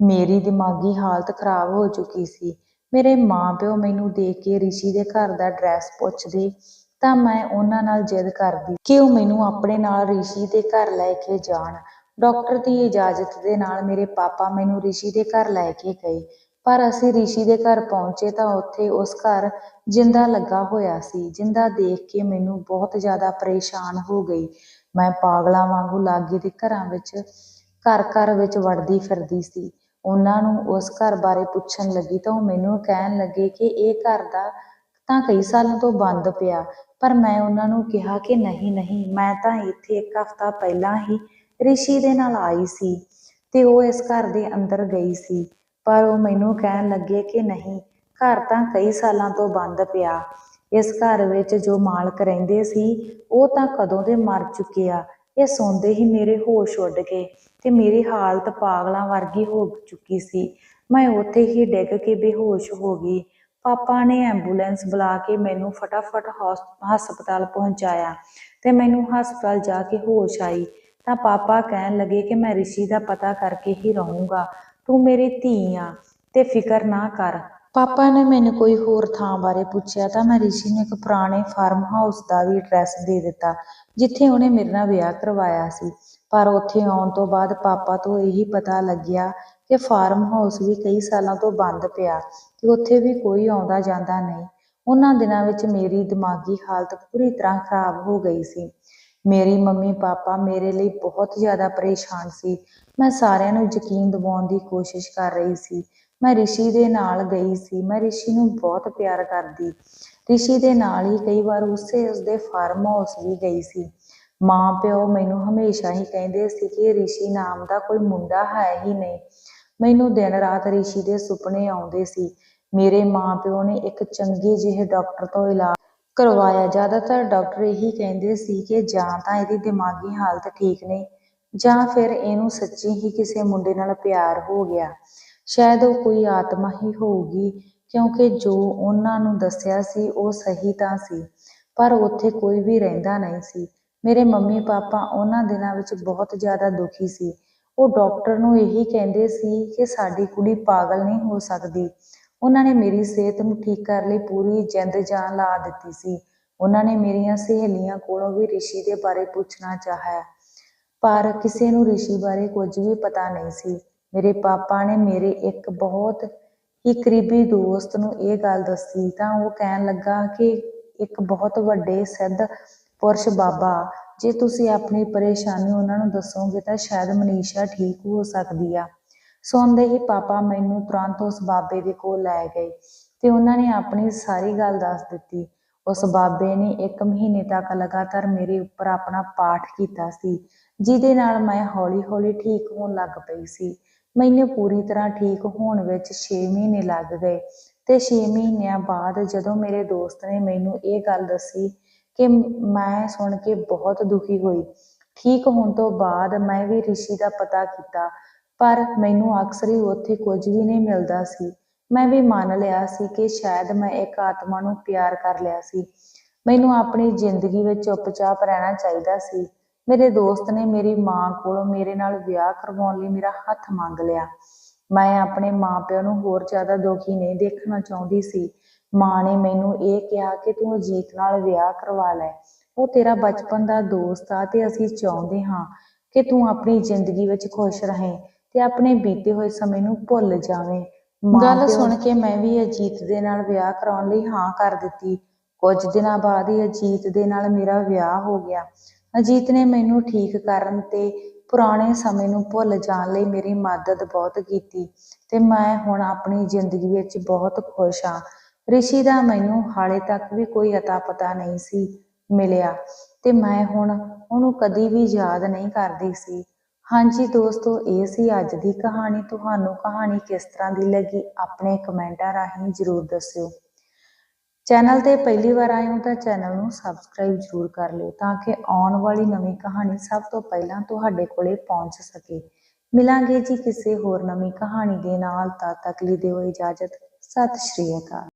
ਮੇਰੀ ਦਿਮਾਗੀ ਹਾਲਤ ਖਰਾਬ ਹੋ ਚੁੱਕੀ ਸੀ। ਮੇਰੇ ਮਾਂ ਪਿਓ ਮੈਨੂੰ ਦੇਖ ਕੇ ਰਿਸ਼ੀ ਦੇ ਘਰ ਦਾ ਐਡਰੈਸ ਪੁੱਛਦੇ, ਤਾਂ ਮੈਂ ਉਹਨਾਂ ਨਾਲ ਜਿੱਦ ਕਰਦੀ ਕਿ ਉਹ ਮੈਨੂੰ ਆਪਣੇ ਨਾਲ ਰਿਸ਼ੀ ਦੇ ਘਰ ਲੈ ਕੇ ਜਾਣ। ਡਾਕਟਰ ਦੀ ਇਜਾਜ਼ਤ ਦੇ ਨਾਲ ਮੇਰੇ ਪਾਪਾ ਮੈਨੂੰ ਰਿਸ਼ੀ ਦੇ ਘਰ ਲੈ ਕੇ ਗਏ। ਪਰ ਅਸੀਂ ਰਿਸ਼ੀ ਦੇ ਘਰ ਪਹੁੰਚੇ ਤਾਂ ਉੱਥੇ ਉਸ ਘਰ ਜਿੰਦਾ ਲੱਗਾ ਹੋਇਆ ਸੀ, ਜਿੰਦਾ ਦੇਖ ਕੇ ਮੈਨੂੰ ਬਹੁਤ ਜ਼ਿਆਦਾ ਪਰੇਸ਼ਾਨ ਹੋ ਗਈ। ਮੈਂ ਪਾਗਲਾਂ ਵਾਂਗੂ ਲਾਗੇ ਦੇ ਘਰਾਂ ਵਿੱਚ, ਘਰ ਘਰ ਵਿੱਚ ਵੜਦੀ ਫਿਰਦੀ ਸੀ। ਉਹਨਾਂ ਨੂੰ ਉਸ ਘਰ ਬਾਰੇ ਪੁੱਛਣ ਲੱਗੀ ਤਾਂ ਉਹ ਮੈਨੂੰ ਕਹਿਣ ਲੱਗੇ ਕਿ ਇਹ ਘਰ ਦਾ ਤਾਂ ਕਈ ਸਾਲਾਂ ਤੋਂ ਬੰਦ ਪਿਆ, ਪਰ ਮੈਂ ਉਹਨਾਂ ਨੂੰ ਕਿਹਾ ਕਿ ਨਹੀਂ ਨਹੀਂ, ਮੈਂ ਤਾਂ ਇੱਥੇ ਇੱਕ ਹਫ਼ਤਾ ਪਹਿਲਾਂ ਹੀ ਰਿਸ਼ੀ ਦੇ ਨਾਲ ਆਈ ਸੀ ਤੇ ਉਹ ਇਸ ਘਰ ਦੇ ਅੰਦਰ ਗਈ ਸੀ, ਪਰ ਉਹ ਮੈਨੂੰ ਕਹਿਣ ਲੱਗੇ ਕਿ ਨਹੀਂ, ਘਰ ਤਾਂ ਕਈ ਸਾਲਾਂ ਤੋਂ ਬੰਦ ਪਿਆ, ਇਸ ਘਰ ਵਿੱਚ ਜੋ ਮਾਲਕ ਰਹਿੰਦੇ ਸੀ ਉਹ ਤਾਂ ਕਦੋਂ ਦੇ ਮਰ ਚੁੱਕੇ ਆ, ਇਹ ਸੌਂਦੇ ਹੀ ਮੇਰੇ ਹੋਸ਼ ਉੱਡ ਗਏ। ਤੇ ਮੇਰੀ ਹਾਲਤ ਪਾਗਲਾਂ ਵਰਗੀ ਹੋ ਚੁੱਕੀ ਸੀ। ਮੈਂ ਉੱਥੇ ਹੀ ਡਿੱਗ ਕੇ ਬੇਹੋਸ਼ ਹੋ ਗਈ। ਪਾਪਾ ਨੇ ਐਂਬੂਲੈਂਸ ਬੁਲਾ ਕੇ ਮੈਨੂੰ ਫਟਾਫਟ ਹਸਪਤਾਲ ਪਹੁੰਚਾਇਆ ਤੇ ਮੈਨੂੰ ਹਸਪਤਾਲ ਜਾ ਕੇ ਹੋਸ਼ ਆਈ। ਤਾਂ ਪਾਪਾ ਕਹਿਣ ਲੱਗੇ ਕਿ ਮੈਂ ਰਿਸ਼ੀ ਦਾ ਪਤਾ ਕਰਕੇ ਹੀ ਰਹੂੰਗਾ। ਤੂੰ ਮੇਰੀ ਧੀ ਆ ਤੇ ਫਿਕਰ ਨਾ ਕਰ। ਪਾਪਾ ਨੇ ਮੈਨੂੰ ਕੋਈ ਹੋਰ ਥਾਂ ਬਾਰੇ ਪੁੱਛਿਆ ਤਾਂ ਮੈਂ ਰਿਸ਼ੀ ਨੂੰ ਇੱਕ ਪੁਰਾਣੇ ਫਾਰਮ ਹਾਊਸ ਦਾ ਵੀ ਐਡਰੈਸ ਦੇ ਦਿੱਤਾ, ਜਿੱਥੇ ਉਹਨੇ ਮੇਰੇ ਨਾਲ ਵਿਆਹ ਕਰਵਾਇਆ ਸੀ। ਪਰ ਉੱਥੇ ਆਉਣ ਤੋਂ ਬਾਅਦ ਪਾਪਾ ਤੋਂ ਇਹੀ ਪਤਾ ਲੱਗਿਆ ਕਿ ਫਾਰਮ ਹਾਊਸ ਵੀ ਕਈ ਸਾਲਾਂ ਤੋਂ ਬੰਦ ਪਿਆ ਤੇ ਉੱਥੇ ਵੀ ਕੋਈ ਆਉਂਦਾ ਜਾਂਦਾ ਨਹੀਂ। ਉਹਨਾਂ ਦਿਨਾਂ ਵਿੱਚ ਮੇਰੀ ਦਿਮਾਗੀ ਹਾਲਤ ਪੂਰੀ ਤਰ੍ਹਾਂ ਖਰਾਬ ਹੋ ਗਈ ਸੀ। ਮੇਰੀ ਮੰਮੀ ਪਾਪਾ ਮੇਰੇ ਲਈ ਬਹੁਤ ਜ਼ਿਆਦਾ ਪਰੇਸ਼ਾਨ ਸੀ। ਮੈਂ ਸਾਰਿਆਂ ਨੂੰ ਯਕੀਨ ਦਿਵਾਉਣ ਦੀ ਕੋਸ਼ਿਸ਼ ਕਰ ਰਹੀ ਸੀ। ਮੈਂ ਰਿਸ਼ੀ ਦੇ ਨਾਲ ਗਈ ਸੀ। ਮੈਂ ਰਿਸ਼ੀ ਨੂੰ ਬਹੁਤ ਪਿਆਰ ਕਰਦੀ। ਰਿਸ਼ੀ ਦੇ ਨਾਲ ਹੀ ਕਈ ਵਾਰ ਉਸੇ ਉਸਦੇ ਫਾਰਮ ਹਾਊਸ ਵੀ ਗਈ ਸੀ। ਮਾਂ ਪਿਓ ਮੈਨੂੰ ਹਮੇਸ਼ਾ ਹੀ ਕਹਿੰਦੇ ਸੀ ਕਿ ਰਿਸ਼ੀ ਨਾਮ ਦਾ ਕੋਈ ਮੁੰਡਾ ਹੈ ਹੀ ਨਹੀਂ। ਮੈਨੂੰ ਦਿਨ ਰਾਤ ਰਿਸ਼ੀ ਦੇ ਸੁਪਨੇ ਆਉਂਦੇ ਸੀ। ਮੇਰੇ ਮਾਂ ਪਿਓ ਨੇ ਇੱਕ ਚੰਗੇ ਜਿਹੇ ਡਾਕਟਰ ਤੋਂ ਇਲਾਜ ਕਰਵਾਇਆ। ਜ਼ਿਆਦਾਤਰ ਡਾਕਟਰ ਇਹੀ ਕਹਿੰਦੇ ਸੀ ਕਿ ਜਾਂ ਤਾਂ ਇਹਦੀ ਦਿਮਾਗੀ ਹਾਲਤ ਠੀਕ ਨਹੀਂ, ਜਾਂ ਫਿਰ ਇਹਨੂੰ ਸੱਚੀ ਹੀ ਕਿਸੇ ਮੁੰਡੇ ਨਾਲ ਪਿਆਰ ਹੋ ਗਿਆ। ਸ਼ਾਇਦ ਉਹ ਕੋਈ ਆਤਮਾ ਹੀ ਹੋਊਗੀ, ਕਿਉਂਕਿ ਜੋ ਉਹਨਾਂ ਨੂੰ ਦੱਸਿਆ ਸੀ ਉਹ ਸਹੀ ਤਾਂ ਸੀ, ਪਰ ਉੱਥੇ ਕੋਈ ਵੀ ਰਹਿੰਦਾ ਨਹੀਂ ਸੀ। ਮੇਰੇ ਮੰਮੀ ਪਾਪਾ ਉਹਨਾਂ ਦਿਨਾਂ ਵਿੱਚ ਬਹੁਤ ਜ਼ਿਆਦਾ ਦੁਖੀ ਸੀ। ਉਹ ਡਾਕਟਰ ਨੂੰ ਇਹੀ ਕਹਿੰਦੇ ਸੀ ਕਿ ਸਾਡੀ ਕੁੜੀ ਪਾਗਲ ਨਹੀਂ ਹੋ ਸਕਦੀ। ਉਹਨਾਂ ਨੇ ਮੇਰੀ ਸਿਹਤ ਨੂੰ ਠੀਕ ਕਰਨ ਲਈ, ਪੂਰੀ ਜਿੰਦ ਜਾਨ ਲਾ ਦਿੱਤੀ ਸੀ। ਉਹਨਾਂ ਨੇ ਮੇਰੀਆਂ ਸਹੇਲੀਆਂ ਕੋਲੋਂ ਵੀ ਰਿਸ਼ੀ ਦੇ ਬਾਰੇ ਪੁੱਛਣਾ ਚਾਹਿਆ। ਪਰ ਕਿਸੇ ਨੂੰ ਰਿਸ਼ੀ ਬਾਰੇ ਕੁਝ ਵੀ ਪਤਾ ਨਹੀਂ ਸੀ। ਮੇਰੇ ਪਾਪਾ ਨੇ ਮੇਰੇ ਇੱਕ ਬਹੁਤ ਹੀ ਕਰੀਬੀ ਦੋਸਤ ਨੂੰ ਇਹ ਗੱਲ ਦੱਸੀ ਤਾਂ ਉਹ ਕਹਿਣ ਲੱਗਾ ਕਿ ਇੱਕ ਬਹੁਤ ਵੱਡੇ, ਸਿੱਧ ਪੁਰਸ਼ ਬਾਬਾ, ਜੇ ਤੁਸੀਂ ਆਪਣੀ ਪਰੇਸ਼ਾਨੀ ਉਹਨਾਂ ਨੂੰ ਦੱਸੋਗੇ ਤਾਂ ਸ਼ਾਇਦ ਮਨੀਸ਼ਾ ਠੀਕ ਹੋ ਸਕਦੀ ਆ। ਸੁਣਦੇ ਹੀ ਪਾਪਾ ਮੈਨੂੰ ਤੁਰੰਤ ਉਸ ਬਾਬੇ ਦੇ ਕੋਲ ਲੈ ਗਏ ਤੇ ਉਹਨਾਂ ਨੇ ਆਪਣੀ ਸਾਰੀ ਗੱਲ ਦੱਸ ਦਿੱਤੀ। ਉਸ ਬਾਬੇ ਨੇ ਇੱਕ ਮਹੀਨੇ ਤੱਕ ਲਗਾਤਾਰ ਮੇਰੇ ਉੱਪਰ ਆਪਣਾ ਪਾਠ ਕੀਤਾ ਸੀ, ਜਿਹਦੇ ਨਾਲ ਮੈਂ ਹੌਲੀ-ਹੌਲੀ ਠੀਕ ਹੋਣ ਲੱਗ ਪਈ ਸੀ। ਮੈਨੂੰ ਪੂਰੀ ਤਰ੍ਹਾਂ ਠੀਕ ਹੋਣ ਵਿੱਚ 6 ਮਹੀਨੇ ਲੱਗ ਗਏ ਤੇ 6 ਮਹੀਨਿਆਂ ਬਾਅਦ ਜਦੋਂ ਮੇਰੇ ਦੋਸਤ ਨੇ ਮੈਨੂੰ ਇਹ ਗੱਲ ਦੱਸੀ ਕਿ ਮੈਂ ਸੁਣ ਕੇ ਬਹੁਤ ਦੁਖੀ ਹੋਈ। ਠੀਕ ਹੋਣ ਤੋਂ ਬਾਅਦ ਮੈਂ ਵੀ ਰਿਸ਼ੀ ਦਾ ਪਤਾ ਕੀਤਾ, ਪਰ ਮੈਨੂੰ ਅਕਸਰ ਹੀ ਉੱਥੇ ਕੁਝ ਵੀ ਨਹੀਂ ਮਿਲਦਾ ਸੀ। ਮੈਂ ਵੀ ਮੰਨ ਲਿਆ ਸੀ ਕਿ ਸ਼ਾਇਦ ਮੈਂ ਇੱਕ ਆਤਮਾ ਨੂੰ ਪਿਆਰ ਕਰ ਲਿਆ ਸੀ। ਮੈਨੂੰ ਆਪਣੀ ਜ਼ਿੰਦਗੀ ਵਿੱਚ ਚੁੱਪਚਾਪ ਰਹਿਣਾ ਚਾਹੀਦਾ ਸੀ। ਮੇਰੇ ਦੋਸਤ ਨੇ ਮੇਰੀ ਮਾਂ ਕੋਲੋਂ ਮੇਰੇ ਨਾਲ ਵਿਆਹ ਕਰਵਾਉਣ ਲਈ ਮੇਰਾ ਹੱਥ ਮੰਗ ਲਿਆ। ਮੈਂ ਆਪਣੇ ਮਾਪਿਆਂ ਨੂੰ ਹੋਰ ਜ਼ਿਆਦਾ ਦੁਖੀ ਨਹੀਂ ਦੇਖਣਾ ਚਾਹੁੰਦੀ ਸੀ। ਮਾਂ ਨੇ ਮੈਨੂੰ ਇਹ ਕਿਹਾ ਕਿ ਤੂੰ ਅਜੀਤ ਨਾਲ ਵਿਆਹ ਕਰਵਾ ਲੈ। ਉਹ ਤੇਰਾ ਬਚਪਨ ਦਾ ਦੋਸਤ ਆ ਤੇ ਅਸੀਂ ਚਾਹੁੰਦੇ ਹਾਂ ਕਿ ਤੂੰ ਆਪਣੀ ਜ਼ਿੰਦਗੀ ਵਿੱਚ ਖੁਸ਼ ਰਹੇ ਤੇ ਆਪਣੇ ਬੀਤੇ ਹੋਏ ਸਮੇਂ ਨੂੰ ਭੁੱਲ ਜਾਵੇਂ। ਗੱਲ ਸੁਣ ਕੇ ਮੈਂ ਵੀ ਅਜੀਤ ਦੇ ਨਾਲ ਵਿਆਹ ਕਰਾਉਣ ਲਈ ਹਾਂ ਕਰ ਦਿੱਤੀ। ਕੁਝ ਦਿਨਾਂ ਬਾਅਦ ਹੀ ਅਜੀਤ ਦੇ ਨਾਲ ਮੇਰਾ ਵਿਆਹ ਹੋ ਗਿਆ। ਅਜੀਤ ਨੇ ਮੈਨੂੰ ਠੀਕ ਕਰਨ ਤੇ ਪੁਰਾਣੇ ਸਮੇਂ ਨੂੰ ਭੁੱਲ ਜਾਣ ਲਈ ਮੇਰੀ ਮਦਦ ਬਹੁਤ ਕੀਤੀ ਤੇ ਮੈਂ ਹੁਣ ਆਪਣੀ ਜ਼ਿੰਦਗੀ ਵਿੱਚ ਬਹੁਤ ਖੁਸ਼ ਹਾਂ। ਰਿਸ਼ੀ ਦਾ ਮੈਨੂੰ ਹਾਲੇ ਤੱਕ ਵੀ ਕੋਈ ਅਤਾ ਪਤਾ ਨਹੀਂ ਸੀ ਮਿਲਿਆ ਤੇ ਮੈਂ ਹੁਣ ਉਹਨੂੰ ਕਦੀ ਵੀ ਯਾਦ ਨਹੀਂ ਕਰਦੀ ਸੀ। ਹਾਂਜੀ ਦੋਸਤੋ, ਇਹ ਸੀ ਅੱਜ ਦੀ ਕਹਾਣੀ। ਤੁਹਾਨੂੰ ਕਹਾਣੀ ਕਿਸ ਤਰ੍ਹਾਂ ਦੀ ਲੱਗੀ, ਆਪਣੇ ਕਮੈਂਟਾਂ ਰਾਹੀਂ ਜ਼ਰੂਰ ਦੱਸਿਓ। ਚੈਨਲ ਤੇ ਪਹਿਲੀ ਵਾਰ ਆਏ ਹੋ ਤਾਂ ਚੈਨਲ ਨੂੰ ਸਬਸਕ੍ਰਾਈਬ ਜ਼ਰੂਰ ਕਰ ਲਿਓ ਤਾਂ ਕਿ ਆਉਣ ਵਾਲੀ ਨਵੀਂ ਕਹਾਣੀ ਸਭ ਤੋਂ ਪਹਿਲਾਂ ਤੁਹਾਡੇ ਕੋਲੇ ਪਹੁੰਚ ਸਕੇ। ਮਿਲਾਂਗੇ ਜੀ ਕਿਸੇ ਹੋਰ ਨਵੀਂ ਕਹਾਣੀ ਦੇ ਨਾਲ, ਤਦ ਤੱਕ ਲਈ ਦਿਓ ਇਜਾਜ਼ਤ। ਸਤਿ ਸ਼੍ਰੀ ਅਕਾਲ।